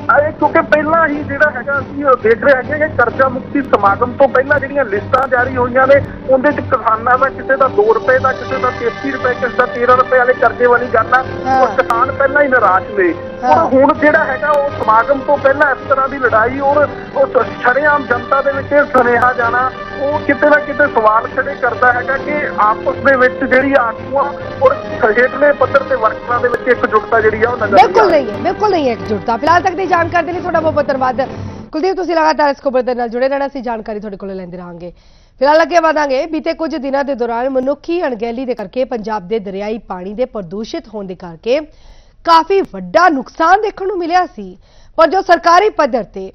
S21: ਅਰੇ ਕਿਉਂਕਿ ਪਹਿਲਾਂ ਹੀ ਜਿਹੜਾ ਹੈਗਾ ਅਸੀਂ ਦੇਖ ਰਹੇ ਹੈਗੇ ਕਿ ਕਰਜ਼ਾ ਮੁਕਤੀ ਸਮਾਗਮ ਤੋਂ ਪਹਿਲਾਂ ਜਿਹੜੀਆਂ ਲਿਸਟਾਂ ਜਾਰੀ ਹੋਈਆਂ ਨੇ ਉਹਦੇ ਚ ਕਿਸਾਨਾਂ ਦਾ ਕਿਸੇ ਦਾ 2 ਰੁਪਏ ਦਾ ਕਿਸੇ ਦਾ 33 ਰੁਪਏ ਕਿਸੇ ਦਾ 13 ਰੁਪਏ ਵਾਲੇ ਕਰਜ਼ੇ ਵਾਲੀ ਗੱਲ ਆ। ਉਹ ਕਿਸਾਨ ਪਹਿਲਾਂ ਹੀ ਨਿਰਾਸ਼ ਨੇ। ਔਰ ਹੁਣ ਜਿਹੜਾ ਹੈਗਾ ਉਹ ਸਮਾਗਮ ਤੋਂ ਪਹਿਲਾਂ ਇਸ ਤਰ੍ਹਾਂ ਦੀ ਲੜਾਈ ਔਰ ਉਹ ਸ਼ਰੇਆਮ ਜਨਤਾ ਦੇ ਵਿੱਚ ਸੁਨੇਹਾ ਜਾਣਾ ਉਹ ਕਿਤੇ ਨਾ ਕਿਤੇ ਸਵਾਲ ਖੜੇ ਕਰਦਾ ਹੈਗਾ ਕਿ ਆਪਸ ਦੇ ਵਿੱਚ ਜਿਹੜੀ ਆਗੂਆਂ ਔਰ ਹੇਠਲੇ ਪੱਧਰ ਤੇ ਵਰਕਰਾਂ ਦੇ ਵਿੱਚ ਇਕਜੁੱਟਤਾ ਜਿਹੜੀ ਆ ਉਹ ਨਜ਼ਰ
S1: ਬਿਲਕੁਲ। ਨਹੀਂ ਹੈ ਬਿਲਕੁਲ ਨਹੀਂ ਹੈ ਇਕਜੁੱਟਤਾ। ਫਿਲਹਾਲ ਤੱਕ ਦੀ ਜਾਣਕਾਰੀ ਦੇ ਲਈ ਤੁਹਾਡਾ ਬਹੁਤ ਬਹੁਤ ਧੰਨਵਾਦ। ਕੁਲਦੀਪ ਤੁਸੀਂ ਲਗਾਤਾਰ ਇਸ ਖਬਰ ਦੇ ਨਾਲ ਜੁੜੇ ਰਹਿਣਾ ਸੀ ਜਾਣਕਾਰੀ ਤੁਹਾਡੇ ਕੋਲ ਲੈਂਦੇ ਰਹਾਂਗੇ। ਫਿਲਹਾਲ ਅੱਗੇ ਵਧਾਂਗੇ। ਬੀਤੇ ਕੁਝ ਦਿਨਾਂ ਦੇ ਦੌਰਾਨ ਮਨੁੱਖੀ ਅਣਗਹਿਲੀ ਦੇ ਕਰਕੇ ਪੰਜਾਬ ਦੇ ਦਰਿਆਈ ਪਾਣੀ ਦੇ ਪ੍ਰਦੂਸ਼ਿਤ ਹੋਣ ਦੇ ਕਰਕੇ ਕਾਫੀ ਵੱਡਾ ਨੁਕਸਾਨ ਦੇਖਣ ਨੂੰ ਮਿਲਿਆ ਸੀ। ਪਰ ਜੋ ਸਰਕਾਰੀ ਪੱਧਰ ਤੇ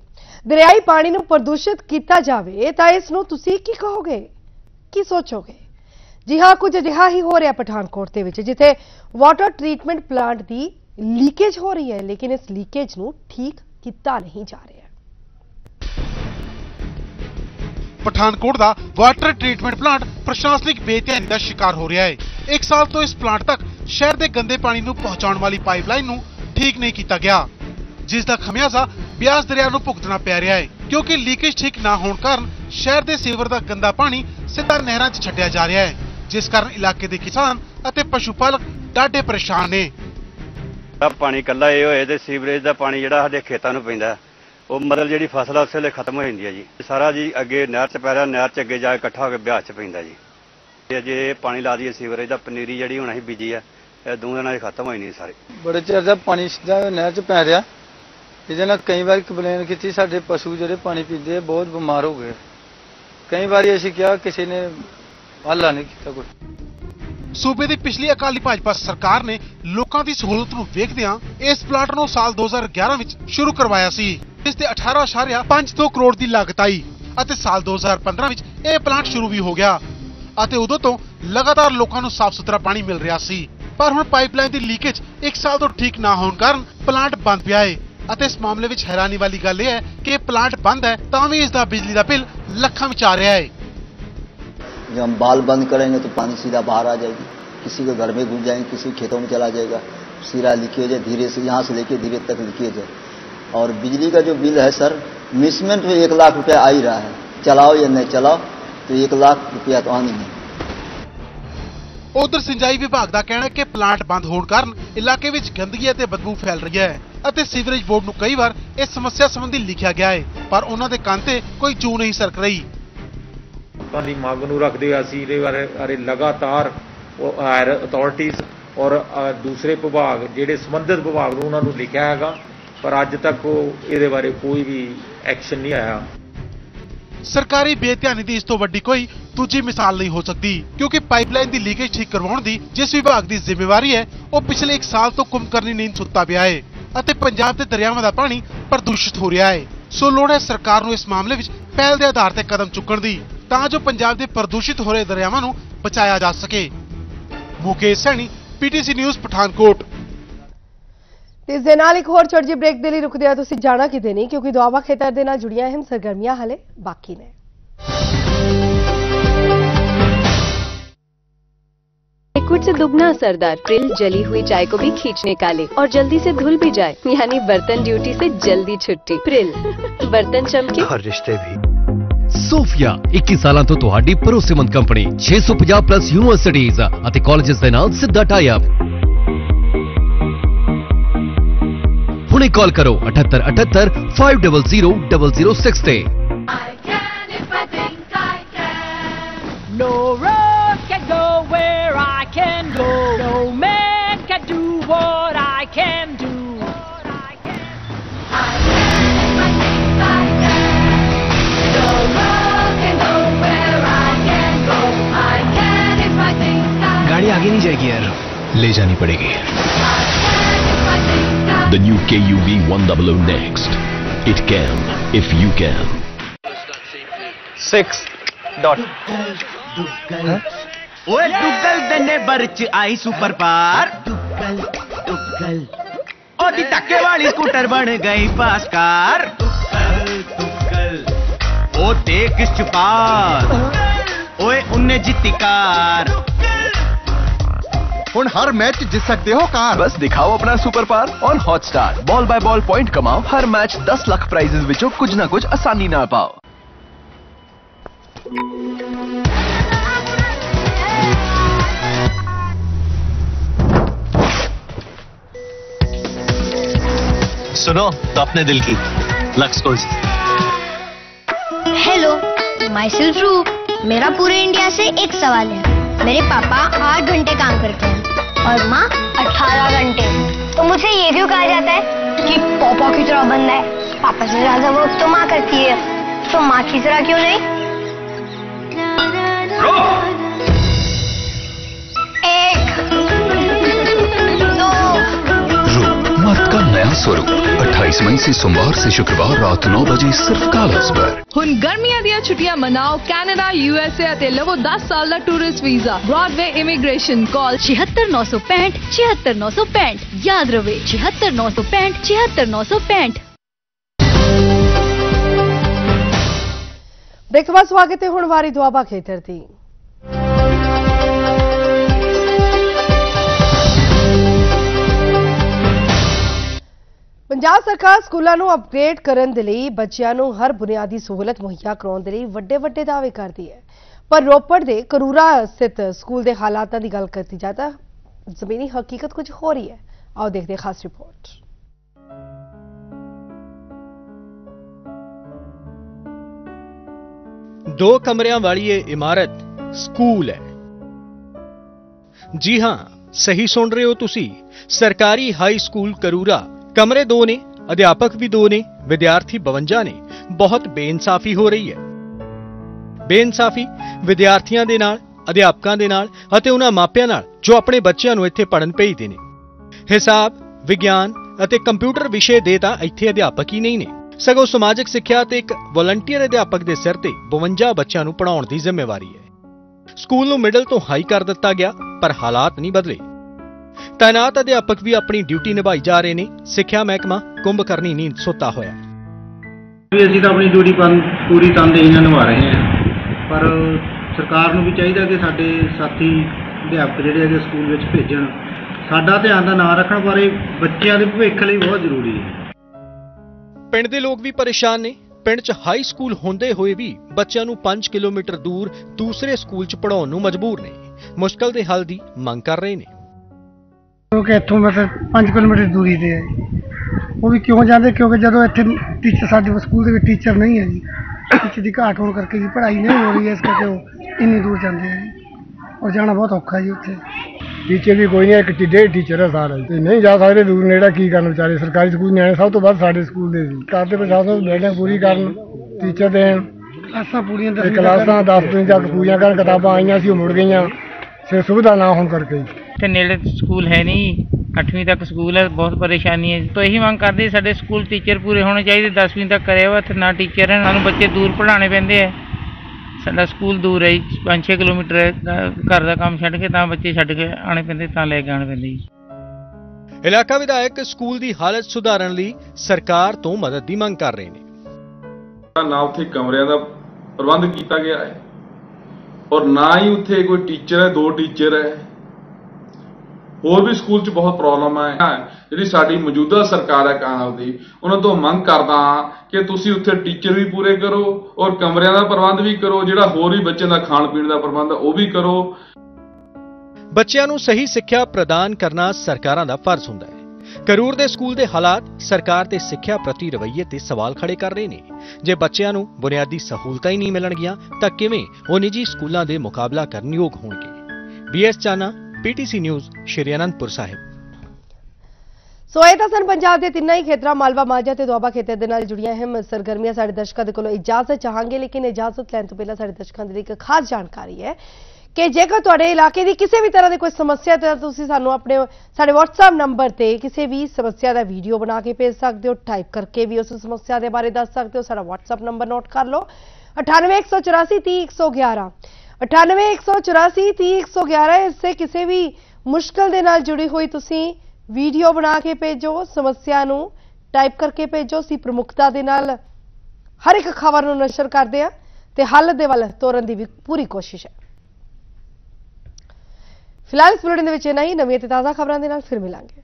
S1: ਦਰਿਆਈ ਪਾਣੀ ਨੂੰ ਪ੍ਰਦੂਸ਼ਿਤ ਕੀਤਾ ਜਾਵੇ, ਤਾਂ ਇਸ ਨੂੰ ਤੁਸੀਂ ਕੀ ਕਹੋਗੇ? ਕੀ ਸੋਚੋਗੇ? ਜੀ ਹਾਂ, ਕੁਝ ਅਜਿਹਾ ਹੀ ਹੋ ਰਿਹਾ ਪਠਾਨਕੋਟ ਦੇ ਵਿੱਚ, ਜਿੱਥੇ ਵਾਟਰ ਟ੍ਰੀਟਮੈਂਟ ਪਲਾਂਟ ਦੀ ਲੀਕੇਜ ਹੋ ਰਹੀ ਹੈ, ਲੇਕਿਨ ਇਸ ਲੀਕੇਜ ਨੂੰ ਠੀਕ ਕੀਤਾ ਨਹੀਂ ਜਾ ਰਿਹਾ।
S22: ਪਠਾਨਕੋਟ ਦਾ ਵਾਟਰ ਟ੍ਰੀਟਮੈਂਟ ਪਲਾਂਟ ਪ੍ਰਸ਼ਾਸਨਿਕ ਬੇਧਿਆਨੀ ਦਾ ਸ਼ਿਕਾਰ ਹੋ ਰਿਹਾ ਹੈ। ਇੱਕ ਸਾਲ ਤੋਂ ਇਸ ਪਲਾਂਟ ਤੱਕ ਸ਼ਹਿਰ ਦੇ ਗੰਦੇ ਪਾਣੀ ਨੂੰ ਪਹੁੰਚਾਉਣ ਵਾਲੀ ਪਾਈਪਲਾਈਨ ਨੂੰ ਠੀਕ ਨਹੀਂ ਕੀਤਾ ਗਿਆ, ਜਿਸ ਦਾ ਖਮਿਆਜ਼ਾ ਬਿਆਸ ਦਰਿਆ ਨੂੰ ਭੁਗਤਣਾ ਪੈ ਰਿਹਾ ਹੈ, ਕਿਉਂਕਿ ਲੀਕੇਜ ਠੀਕ ਨਾ ਹੋਣ ਕਾਰਨ ਸ਼ਹਿਰ ਦੇ ਸੀਵਰ ਦਾ ਗੰਦਾ ਪਾਣੀ ਸਿੱਧਾ ਨਹਿਰਾਂ 'ਚ ਛੱਡਿਆ ਜਾ ਰਿਹਾ ਹੈ, ਜਿਸ ਕਾਰਨ ਇਲਾਕੇ ਦੇ ਕਿਸਾਨ ਅਤੇ ਪਸ਼ੂ ਪਾਲਕ ਡਾਢੇ ਪਰੇਸ਼ਾਨ ਨੇ।
S23: ਪਾਣੀ ਕੱਲਾ ਇਹ ਹੋਏ ਤੇ ਸੀਵਰੇਜ ਦਾ ਪਾਣੀ ਜਿਹੜਾ ਸਾਡੇ ਖੇਤਾਂ ਨੂੰ ਪੈਂਦਾ ਉਹ ਮਤਲਬ ਜਿਹੜੀ ਫਸਲ ਆ ਉਸੇ ਵੇਲੇ ਖਤਮ ਹੋ ਜਾਂਦੀ ਹੈ ਜੀ। ਸਾਰਾ ਜੀ ਅੱਗੇ ਨਹਿਰ 'ਚ ਪੈ ਰਿਹਾ ਨਹਿਰ 'ਚ ਅੱਗੇ ਜਾ ਕੇ ਇਕੱਠਾ ਹੋ ਕੇ ਬਿਆਸ 'ਚ ਪੈਂਦਾ ਜੀ। ਤੇ ਜੇ ਪਾਣੀ ਲਾ ਦਈਏ ਸੀਵਰੇਜ ਦਾ ਪਨੀਰੀ ਜਿਹੜੀ ਹੁਣ ਅਸੀਂ ਬੀਜੀ ਆ ਇਹ ਦੋ ਦਿਨਾਂ 'ਚ ਖਤਮ ਹੋ ਜਾਣੀ ਸਾਰੇ।
S24: ਬੜੇ ਚਿਰ ਦਾ ਪਾਣੀ ਸਿੱਧਾ ਨਹਿਰ 'ਚ ਪੈ ਰਿਹਾ। ਇਹਦੇ ਨਾਲ ਕਈ ਵਾਰ ਕੰਪਲੇਨ ਕੀਤੀ ਸਾਡੇ ਪਸ਼ੂ ਜਿਹੜੇ ਪਾਣੀ ਪੀਂਦੇ ਆ ਬਹੁਤ ਬਿਮਾਰ ਹੋ ਗਏ। ਕਈ ਵਾਰੀ ਅਸੀਂ ਕਿਹਾ ਕਿਸੇ ਨੇ ਹੱਲਾ ਨਹੀਂ ਕੀਤਾ ਕੋਈ।
S22: ਸੂਬੇ ਦੀ ਪਿਛਲੀ ਅਕਾਲੀ ਭਾਜਪਾ ਸਰਕਾਰ ਨੇ ਲੋਕਾਂ ਦੀ ਸਹੂਲਤ ਨੂੰ ਵੇਖਦਿਆਂ ਇਸ ਪਲਾਂਟ ਨੂੰ ਸਾਲ 2011 ਵਿੱਚ ਸ਼ੁਰੂ ਕਰਵਾਇਆ ਸੀ। ਇਸ ਤੇ 18.52 ਕਰੋੜ ਦੀ ਲਾਗਤ ਆਈ ਅਤੇ ਸਾਲ 2015 ਵਿੱਚ ਇਹ ਪਲਾਂਟ ਸ਼ੁਰੂ ਵੀ ਹੋ ਗਿਆ ਅਤੇ ਉਦੋਂ ਤੋਂ ਲਗਾਤਾਰ ਲੋਕਾਂ ਨੂੰ ਸਾਫ਼ ਸੁਥਰਾ ਪਾਣੀ ਮਿਲ ਰਿਹਾ ਸੀ ਪਰ ਹੁਣ ਪਾਈਪਲਾਈਨ ਦੀ ਲੀਕੇਜ ਇੱਕ ਸਾਲ ਤੋਂ ਠੀਕ ਨਾ ਹੋਣ ਕਾਰਨ ਪਲਾਂਟ ਬੰਦ ਪਿਆ ਹੈ ਅਤੇ ਇਸ ਮਾਮਲੇ ਵਿੱਚ ਹੈਰਾਨੀ ਵਾਲੀ ਗੱਲ ਇਹ ਹੈ ਕਿ ਇਹ ਪਲਾਂਟ ਬੰਦ ਹੈ ਤਾਂ ਵੀ ਇਸ ਦਾ ਬਿਜਲੀ ਦਾ ਬਿੱਲ ਲੱਖਾਂ ਵਿੱਚ ਆ ਰਿਹਾ ਹੈ
S25: जब हम बाल बंद करेंगे तो पानी सीधा बाहर आ जाएगी किसी के घर में घुस जाएंगे किसी के खेतों में चला जाएगा सीधा लीकेज है धीरे से यहाँ से लेके धीरे तक लीकेज है और बिजली का जो बिल है सर मिसमेंट में एक लाख रुपया आ ही रहा है चलाओ या नहीं चलाओ तो एक लाख रुपया तो आनी है
S22: ਉਧਰ ਸਿੰਜਾਈ ਵਿਭਾਗ ਦਾ ਕਹਿਣਾ ਹੈ ਕਿ ਪਲਾਂਟ ਬੰਦ ਹੋਣ ਕਾਰਨ ਇਲਾਕੇ ਵਿੱਚ ਗੰਦਗੀ ਅਤੇ ਬਦਬੂ ਫੈਲ ਰਹੀ ਹੈ ਅਤੇ ਸੀਵਰੇਜ ਬੋਰਡ ਨੂੰ ਕਈ ਵਾਰ ਇਸ ਸਮੱਸਿਆ ਸੰਬੰਧੀ ਲਿਖਿਆ ਗਿਆ ਹੈ ਪਰ ਉਹਨਾਂ ਦੇ ਕੰਨ ਤੇ ਕੋਈ ਜੂ ਨਹੀਂ ਸਰਕ ਰਹੀ
S5: ਲੋਕਾਂ ਦੀ ਮੰਗ ਨੂੰ ਰੱਖਦੇ ਹੋਏ ਅਸੀਂ ਇਹਦੇ ਬਾਰੇ ਬਾਰੇ ਲਗਾਤਾਰ ਉਹ ਹਾਇਰ ਅਥਾਰਟੀਜ਼ ਔਰ ਅ, ਦੂਸਰੇ ਵਿਭਾਗ ਜਿਹੜੇ ਸੰਬੰਧਿਤ ਵਿਭਾਗ ਨੂੰ ਉਹਨਾਂ ਨੂੰ ਲਿਖਿਆ ਹੈਗਾ ਪਰ ਅੱਜ ਤੱਕ ਉਹ ਇਹਦੇ ਬਾਰੇ ਕੋਈ ਵੀ ਐਕਸ਼ਨ ਨਹੀਂ ਆਇਆ।
S22: ਸਰਕਾਰੀ ਬੇਧਿਆਨੀ ਦੀ ਇਸ ਤੋਂ ਵੱਡੀ ਕੋਈ ਦੂਜੀ ਮਿਸਾਲ ਨਹੀਂ ਹੋ ਸਕਦੀ, ਕਿਉਂਕਿ ਪਾਈਪਲਾਈਨ ਦੀ ਲੀਕੇਜ ਠੀਕ ਕਰਵਾਉਣ ਦੀ ਜਿਸ ਵਿਭਾਗ ਦੀ ਜ਼ਿੰਮੇਵਾਰੀ ਹੈ, ਉਹ ਪਿਛਲੇ 1 ਸਾਲ ਤੋਂ ਕੁੰਭਕਰਨੀ ਨੀਂਦ ਸੁੱਤਾ ਪਿਆ ਹੈ ਅਤੇ ਪੰਜਾਬ ਦੇ ਦਰਿਆਵਾਂ ਦਾ ਪਾਣੀ ਪ੍ਰਦੂਸ਼ਿਤ ਹੋ ਰਿਹਾ ਹੈ। ਸੋ ਲੋੜ ਹੈ ਸਰਕਾਰ ਨੂੰ ਇਸ ਮਾਮਲੇ ਵਿੱਚ ਪਹਿਲ ਦੇ ਆਧਾਰ ਤੇ ਕਦਮ ਚੁੱਕਣ ਦੀ, ਤਾਂ ਜੋ ਪੰਜਾਬ ਦੇ ਪ੍ਰਦੂਸ਼ਿਤ ਹੋ ਰਹੇ ਦਰਿਆਵਾਂ ਨੂੰ ਬਚਾਇਆ ਜਾ ਸਕੇ। Mukesh Saini, PTC news,
S1: Pathankot. ਇਸ ਦੇ ਨਾਲ ਇੱਕ ਹੋਰ ਛੋਟੀ ਜਿਹੀ ਬ੍ਰੇਕ ਦੇ ਲਈ ਰੁਕਦੇ ਆ ਤੁਸੀਂ ਜਾਣਾ ਕਿਤੇ ਨਹੀਂ ਕਿਉਂਕਿ ਦੁਆਬਾ ਖੇਤਰ ਦੇ ਨਾਲ ਜੁੜੀਆਂ ਅਹਿਮ ਸਰਗਰਮੀਆਂ ਹਲੇ ਬਾਕੀ ਨੇ
S26: लिक्विड से दुगना असरदार प्रिल जली हुई चाय को भी खींचने का ले और जल्दी से धुल भी जाए यानी बर्तन ड्यूटी से जल्दी छुट्टी प्रिल बर्तन चमके
S20: हर रिश्ते भी
S27: ਸੋਫੀਆ 21 ਸਾਲਾਂ ਤੋਂ ਤੁਹਾਡੀ ਭਰੋਸੇਮੰਦ ਕੰਪਨੀ 650 ਪਲੱਸ ਯੂਨੀਵਰਸਿਟੀਜ਼ ਅਤੇ ਕਾਲਜਸ ਦੇ ਨਾਲ ਸਿੱਧਾ ਟਾਈ ਅਪ ਹੁਣੇ ਕਾਲ ਕਰੋ 7878 500 ਤੇ
S28: No road can go where I can go. No man can do what I can do.
S11: गाड़ी आगे नहीं जाएगी यार ले जानी पड़ेगी
S29: The new KUV 100 next. It can, if you can.
S30: Six. Dot. ओए डुगल दने बर्च आई सुपर पार डुगल डुगल ओ दी टक्के वाली स्कूटर बन गई पास कार डुगल डुगल ओ देख छुपा ओए उन्ने जीती कार
S29: हूँ हर मैच जीत सकते हो कार। बस दिखाओ अपना सुपर पार और Hotstar. Ball by ball point कमाओ। हर मैच दस लाख प्राइजेस बेचो कुछ ना कुछ आसानी ना पाओ।
S31: सुनो तो अपने दिल की। लक्स कोई
S12: हेलो माई रूप मेरा पूरे इंडिया से एक सवाल है। मेरे पापा आठ घंटे काम करते और माँ अठारह घंटे तो मुझे ये क्यों कहा जाता है कि पापा की तरह बनना है पापा से ज्यादा वर्क तो माँ करती है तो माँ की तरह क्यों नहीं
S11: का नया स्वरूप 28 मई से सोमवार से शुक्रवार रात 9 बजे सिर्फ कालस पर
S13: ਹੁਣ ਗਰਮੀਆਂ ਦੀਆਂ ਛੁੱਟੀਆਂ ਮਨਾਓ ਕੈਨੇਡਾ ਯੂਐਸਏ ਅਤੇ ਲਵੋ 10 ਸਾਲ ਦਾ tourist visa Broadway immigration call
S14: 76965 76965 याद रवे 76965 76965
S1: ਬ੍ਰੇਕ ਤੋਂ ਬਾਅਦ ਸਵਾਗਤ ਹੈ ਹੁਣ ਵਾਰੀ ਦੁਆਬਾ ਖੇਤਰ ਦੀ ਪੰਜਾਬ ਸਰਕਾਰ ਸਕੂਲਾਂ ਨੂੰ ਅਪਗ੍ਰੇਡ ਕਰਨ ਦੇ ਲਈ ਬੱਚਿਆਂ ਨੂੰ ਹਰ ਬੁਨਿਆਦੀ ਸਹੂਲਤ ਮੁਹੱਈਆ ਕਰਾਉਣ ਦੇ ਲਈ ਵੱਡੇ ਵੱਡੇ ਦਾਅਵੇ ਕਰਦੀ ਹੈ। ਪਰ ਰੋਪੜ ਦੇ ਕਰੂਰਾ ਸਥਿਤ ਸਕੂਲ ਦੇ ਹਾਲਾਤਾਂ ਦੀ ਗੱਲ ਕਰਤੀ ਜਾਏ ਤਾਂ ਜ਼ਮੀਨੀ ਹਕੀਕਤ ਕੁਝ ਹੋ ਰਹੀ ਹੈ। ਆਓ ਦੇਖਦੇ ਖਾਸ ਰਿਪੋਰਟ।
S32: ਦੋ ਕਮਰਿਆਂ ਵਾਲੀ ਇਹ ਇਮਾਰਤ ਸਕੂਲ ਹੈ। ਜੀ ਹਾਂ, ਸਹੀ ਸੁਣ ਰਹੇ ਹੋ ਤੁਸੀਂ। ਸਰਕਾਰੀ ਹਾਈ ਸਕੂਲ ਕਰੂਰਾ ਕਮਰੇ ਦੋ ਨੇ, ਅਧਿਆਪਕ ਵੀ ਦੋ ਨੇ, ਵਿਦਿਆਰਥੀ 52 ਨੇ। ਬਹੁਤ ਬੇਇਨਸਾਫੀ ਹੋ ਰਹੀ ਹੈ। ਬੇਇਨਸਾਫੀ ਵਿਦਿਆਰਥੀਆਂ ਦੇ ਨਾਲ, ਅਧਿਆਪਕਾਂ ਦੇ ਨਾਲ ਅਤੇ ਉਹਨਾਂ ਮਾਪਿਆਂ ਨਾਲ ਜੋ ਆਪਣੇ ਬੱਚਿਆਂ ਨੂੰ ਇੱਥੇ ਪੜਨ ਭੇਜਦੇ ਨੇ। ਹਿਸਾਬ, ਵਿਗਿਆਨ ਅਤੇ ਕੰਪਿਊਟਰ ਵਿਸ਼ੇ ਦੇ ਤਾਂ ਇੱਥੇ ਅਧਿਆਪਕ ਹੀ ਨਹੀਂ ਨੇ। ਸਗੋਂ ਸਮਾਜਿਕ ਸਿੱਖਿਆ ਤੇ ਇੱਕ ਵਲੰਟੀਅਰ ਅਧਿਆਪਕ ਦੇ ਸਿਰ ਤੇ 52 ਬੱਚਿਆਂ ਨੂੰ ਪੜਾਉਣ ਦੀ ਜ਼ਿੰਮੇਵਾਰੀ ਹੈ। ਸਕੂਲ ਨੂੰ ਮਿਡਲ ਤੋਂ ਹਾਈ ਕਰ ਦਿੱਤਾ ਗਿਆ, ਪਰ ਹਾਲਾਤ ਨਹੀਂ ਬਦਲੇ। ਤਾਇਨਾਤ ਅਧਿਆਪਕ ਵੀ ਆਪਣੀ ਡਿਊਟੀ ਨਿਭਾਈ ਜਾ ਰਹੇ ਨੇ ਸਿੱਖਿਆ ਮਹਿਕਮਾ ਕੁੰਭ ਕਰਨੀ ਨੀਂਦ ਸੁੱਤਾ ਹੋਇਆ
S33: ਵੀ ਅਸੀਂ ਤਾਂ ਆਪਣੀ ਡਿਊਟੀ ਪੂਰੀ ਤਨਦੇਹੀ ਨਾਲ ਨਿਭਾ ਰਹੇ ਹਾਂ। ਪਰ ਸਰਕਾਰ ਨੂੰ ਵੀ ਚਾਹੀਦਾ ਕਿ ਸਾਡੇ ਸਾਥੀ ਅਧਿਆਪਕ ਜਿਹੜੇ ਹੈਗੇ ਸਕੂਲ ਵਿੱਚ ਭੇਜਣ। ਸਾਡਾ ਧਿਆਨ ਦਾ ਨਾ ਰੱਖਣ ਇਹ ਬੱਚਿਆਂ ਦੇ ਭਵਿੱਖ ਲਈ ਬਹੁਤ ਜ਼ਰੂਰੀ ਹੈ।
S32: ਪਿੰਡ ਦੇ ਲੋਕ ਵੀ ਪਰੇਸ਼ਾਨ ਨੇ। ਪਿੰਡ 'ਚ ਹਾਈ ਸਕੂਲ ਹੁੰਦੇ ਹੋਏ ਵੀ ਬੱਚਿਆਂ ਨੂੰ 5 ਕਿਲੋਮੀਟਰ ਦੂਰ ਦੂਸਰੇ ਸਕੂਲ 'ਚ ਪੜਾਉਣ ਨੂੰ ਮਜਬੂਰ ਨੇ। ਮੁਸ਼ਕਲ ਦੇ ਹੱਲ ਦੀ ਮੰਗ ਕਰ ਰਹੇ ਨੇ।
S34: ਕਿਉਂਕਿ ਇੱਥੋਂ ਮਤਲਬ 5 ਕਿਲੋਮੀਟਰ ਦੂਰੀ ਤੇ ਹੈ ਉਹ ਵੀ ਕਿਉਂ ਜਾਂਦੇ? ਕਿਉਂਕਿ ਜਦੋਂ ਇੱਥੇ ਟੀਚਰ ਸਾਡੇ ਸਕੂਲ ਦੇ ਵਿੱਚ ਟੀਚਰ ਨਹੀਂ ਹੈ ਜੀ। ਟੀਚਰ ਦੀ ਘਾਟ ਹੋਣ ਕਰਕੇ ਜੀ ਪੜ੍ਹਾਈ ਨਹੀਂ ਹੋ ਰਹੀ ਹੈ ਇਸ ਕਰਕੇ ਉਹ ਇੰਨੀ ਦੂਰ ਜਾਂਦੇ ਆ ਜੀ। ਔਰ ਜਾਣਾ ਬਹੁਤ ਔਖਾ ਜੀ ਉੱਥੇ।
S18: ਟੀਚਰ ਵੀ ਕੋਈ ਨਹੀਂ ਇੱਕ ਟਿੱਡੇ ਟੀਚਰ ਹੈ ਸਾਰਾ ਤੇ ਨਹੀਂ ਜਾ ਸਕਦੇ ਦੂਰ ਨੇੜਾ ਕੀ ਕਰਨ ਵਿਚਾਰੇ? ਸਰਕਾਰੀ ਸਕੂਲ ਨਿਆਣੇ ਸਭ ਤੋਂ ਵੱਧ ਸਾਡੇ ਸਕੂਲ ਦੇ ਸੀ ਕਰਦੇ ਪ੍ਰਸ਼ਾਸਨ ਬਿਲਡਿੰਗ ਪੂਰੀ ਕਰਨ ਟੀਚਰ ਦੇਣ।
S34: ਕਲਾਸਾਂ ਪੂਰੀਆਂ
S18: ਤੇ ਕਲਾਸਾਂ 10 ਦਿਨ ਤੱਕ ਪੂਰੀਆਂ ਕਰਨ ਕਿਤਾਬਾਂ ਆਈਆਂ ਸੀ ਉਹ ਮੁੜ ਗਈਆਂ। ਸਿਰ ਸੁਵਿਧਾ ਨਾ ਹੋਣ ਕਰਕੇ
S35: ਤੇ ਨੇੜੇ ਸਕੂਲ ਹੈ ਨਹੀਂ 8ਵੀਂ ਤੱਕ ਸਕੂਲ ਹੈ ਬਹੁਤ ਪਰੇਸ਼ਾਨੀ ਹੈ। ਤਾਂ ਇਹੀ ਮੰਗ ਕਰਦੇ ਸਾਡੇ ਸਕੂਲ ਟੀਚਰ ਪੂਰੇ ਹੋਣੇ ਚਾਹੀਦੇ 10ਵੀਂ ਤੱਕ ਕਰਿਆ ਵਾ ਤੇ ਨਾ ਟੀਚਰ ਹੈ ਸਾਨੂੰ ਬੱਚੇ ਦੂਰ ਪੜ੍ਹਾਉਣੇ ਪੈਂਦੇ ਆ। ਸਾਡਾ ਸਕੂਲ ਦੂਰ ਹੈ 5-6 ਕਿਲੋਮੀਟਰ ਹੈ ਘਰ ਦਾ ਕੰਮ ਛੱਡ ਕੇ ਤਾਂ ਬੱਚੇ ਛੱਡ ਕੇ ਆਣੇ ਪੈਂਦੇ ਤਾਂ ਲੈ ਕੇ ਆਣੇ ਪੈਂਦੇ ਜੀ।
S32: ਇਲਾਕਾ ਵਿਧਾਇਕ ਸਕੂਲ ਦੀ ਹਾਲਤ ਸੁਧਾਰਨ ਲਈ ਸਰਕਾਰ ਤੋਂ ਮਦਦ ਦੀ ਮੰਗ ਕਰ ਰਹੇ ਨੇ।
S36: ਨਾ ਉੱਥੇ ਕਮਰਿਆਂ ਦਾ ਪ੍ਰਬੰਧ ਕੀਤਾ ਗਿਆ ਹੈ। ਔਰ ਨਾ ਹੀ ਉੱਥੇ ਕੋਈ ਟੀਚਰ ਹੈ, ਦੋ ਟੀਚਰ ਹੈ। ਹੋਰ ਵੀ ਸਕੂਲ 'ਚ ਬਹੁਤ ਪ੍ਰੋਬਲਮ ਹੈ। ਜਿਹੜੀ ਸਾਡੀ ਮੌਜੂਦਾ ਸਰਕਾਰ ਹੈ ਕਾਂਗਰਸ ਦੀ, ਉਹਨਾਂ ਤੋਂ ਮੰਗ ਕਰਦਾ ਹਾਂ ਕਿ ਤੁਸੀਂ ਉੱਥੇ ਟੀਚਰ ਵੀ ਪੂਰੇ ਕਰੋ ਔਰ ਕਮਰਿਆਂ ਦਾ ਪ੍ਰਬੰਧ ਵੀ ਕਰੋ, ਜਿਹੜਾ ਹੋਰ ਵੀ ਬੱਚਿਆਂ ਦਾ ਖਾਣ ਪੀਣ ਦਾ ਪ੍ਰਬੰਧ ਉਹ ਵੀ ਕਰੋ।
S32: ਬੱਚਿਆਂ ਨੂੰ ਸਹੀ ਸਿੱਖਿਆ ਪ੍ਰਦਾਨ ਕਰਨਾ ਸਰਕਾਰਾਂ ਦਾ ਫਰਜ਼ ਹੁੰਦਾ ਹੈ। ਕਰੂਰ ਦੇ ਸਕੂਲ ਦੇ ਹਾਲਾਤ ਸਰਕਾਰ ਤੇ ਸਿੱਖਿਆ ਪ੍ਰਤੀ ਰਵੱਈਏ ਤੇ ਸਵਾਲ ਖੜੇ ਕਰ ਰਹੇ ਨੇ। ਜੇ ਬੱਚਿਆਂ ਨੂੰ ਬੁਨਿਆਦੀ ਸਹੂਲਤਾਂ ਹੀ ਨਹੀਂ ਮਿਲਣਗੀਆਂ, ਤਾਂ ਕਿਵੇਂ ਉਹ ਨਿੱਜੀ ਸਕੂਲਾਂ ਦੇ ਮੁਕਾਬਲਾ ਕਰਨ ਯੋਗ ਹੋਣਗੇ? BS Chana PTC news, Shri Anandpur Sahib.
S1: So ਇਹ ਤਾਂ ਸਨ ਪੰਜਾਬ ਦੇ ਤਿੰਨਾਂ ਹੀ ਖੇਤਰਾਂ, ਮਾਲਵਾ, ਮਾਝਾ ਤੇ ਦੁਆਬਾ ਖੇਤਰ ਦੇ ਨਾਲ ਜੁੜੀਆਂ ਅਹਿਮ ਸਰਗਰਮੀਆਂ। ਸਾਡੇ ਦਰਸ਼ਕਾਂ ਦੇ ਕੋਲੋਂ ਇਜਾਜ਼ਤ ਚਾਹਾਂਗੇ, ਲੇਕਿਨ ਇਜਾਜ਼ਤ ਲੈਣ ਤੋਂ ਪਹਿਲਾਂ ਸਾਡੇ ਦਰਸ਼ਕਾਂ ਦੇ ਲਈ ਇੱਕ ਖਾਸ ਜਾਣਕਾਰੀ ਹੈ ਕਿ ਜੇਕਰ ਤੁਹਾਡੇ ਇਲਾਕੇ ਦੀ ਕਿਸੇ ਵੀ ਤਰ੍ਹਾਂ ਦੀ ਕੋਈ ਸਮੱਸਿਆ ਤੇ ਤੁਸੀਂ ਸਾਨੂੰ ਆਪਣੇ, ਸਾਡੇ WhatsApp ਨੰਬਰ ਤੇ ਕਿਸੇ ਵੀ ਸਮੱਸਿਆ ਦਾ ਵੀਡੀਓ ਬਣਾ ਕੇ ਭੇਜ ਸਕਦੇ ਹੋ ਟਾਈਪ ਕਰਕੇ ਵੀ ਉਸ ਸਮੱਸਿਆ ਦੇ ਬਾਰੇ ਦੱਸ ਸਕਦੇ ਹੋ, ਸਾਡਾ WhatsApp ਨੰਬਰ ਨੋਟ ਕਰ ਲਓ। 9814830111 9814830111 ਇਸ 'ਤੇ ਕਿਸੇ ਵੀ ਮੁਸ਼ਕਲ ਦੇ ਨਾਲ ਜੁੜੀ ਹੋਈ ਤੁਸੀਂ ਵੀਡੀਓ ਬਣਾ ਕੇ ਭੇਜੋ, ਸਮੱਸਿਆ ਨੂੰ ਟਾਈਪ ਕਰਕੇ ਭੇਜੋ। ਅਸੀਂ ਪ੍ਰਮੁਖਤਾ ਦੇ ਨਾਲ ਹਰ ਇੱਕ ਖਬਰ ਨੂੰ ਨਸ਼ਰ ਕਰਦੇ ਆ ਤੇ ਹੱਲ ਦੇ ਵੱਲ ਤੋਰਨ ਦੀ ਵੀ ਪੂਰੀ ਕੋਸ਼ਿਸ਼ ਹੈ। ਫਿਲਹਾਲ ਇਸ ਬੁਲੇਟਿਨ ਦੇ ਵਿੱਚ ਇੰਨਾ ਹੀ। ਨਵੀਆਂ ਤੇ ਤਾਜ਼ਾ ਖਬਰਾਂ ਦੇ ਨਾਲ ਫਿਰ ਮਿਲਾਂਗੇ।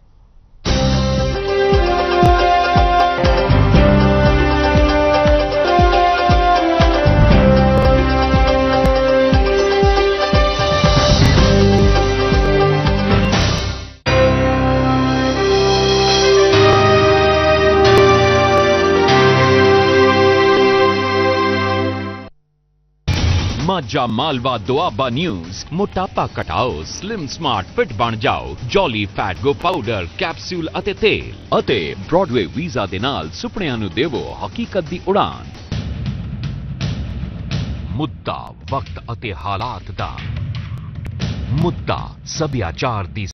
S37: ਮਾਝਾ ਮਾਲਵਾ ਦੁਆਬਾ ਨਿਊਜ਼ ਮੋਟਾਪਾ ਘਟਾਓ ਸਲਿਮ ਸਮਾਰਟ ਫਿਟ ਬਣ ਜਾਓ ਜੋਲੀ ਫੈਟ ਗੋ ਪਾਊਡਰ ਕੈਪਸੂਲ ਅਤੇ ਤੇਲ ਅਤੇ ਬ੍ਰੌਡਵੇ ਵੀਜ਼ਾ ਦੇ ਨਾਲ ਸੁਪਨਿਆਂ ਨੂੰ ਦੇਵੋ ਹਕੀਕਤ ਦੀ ਉਡਾਨ ਮੁੱਦਾ ਵਕਤ ਅਤੇ ਹਾਲਾਤ ਦਾ ਮੁੱਦਾ ਸਭਿਆਚਾਰ ਦੀ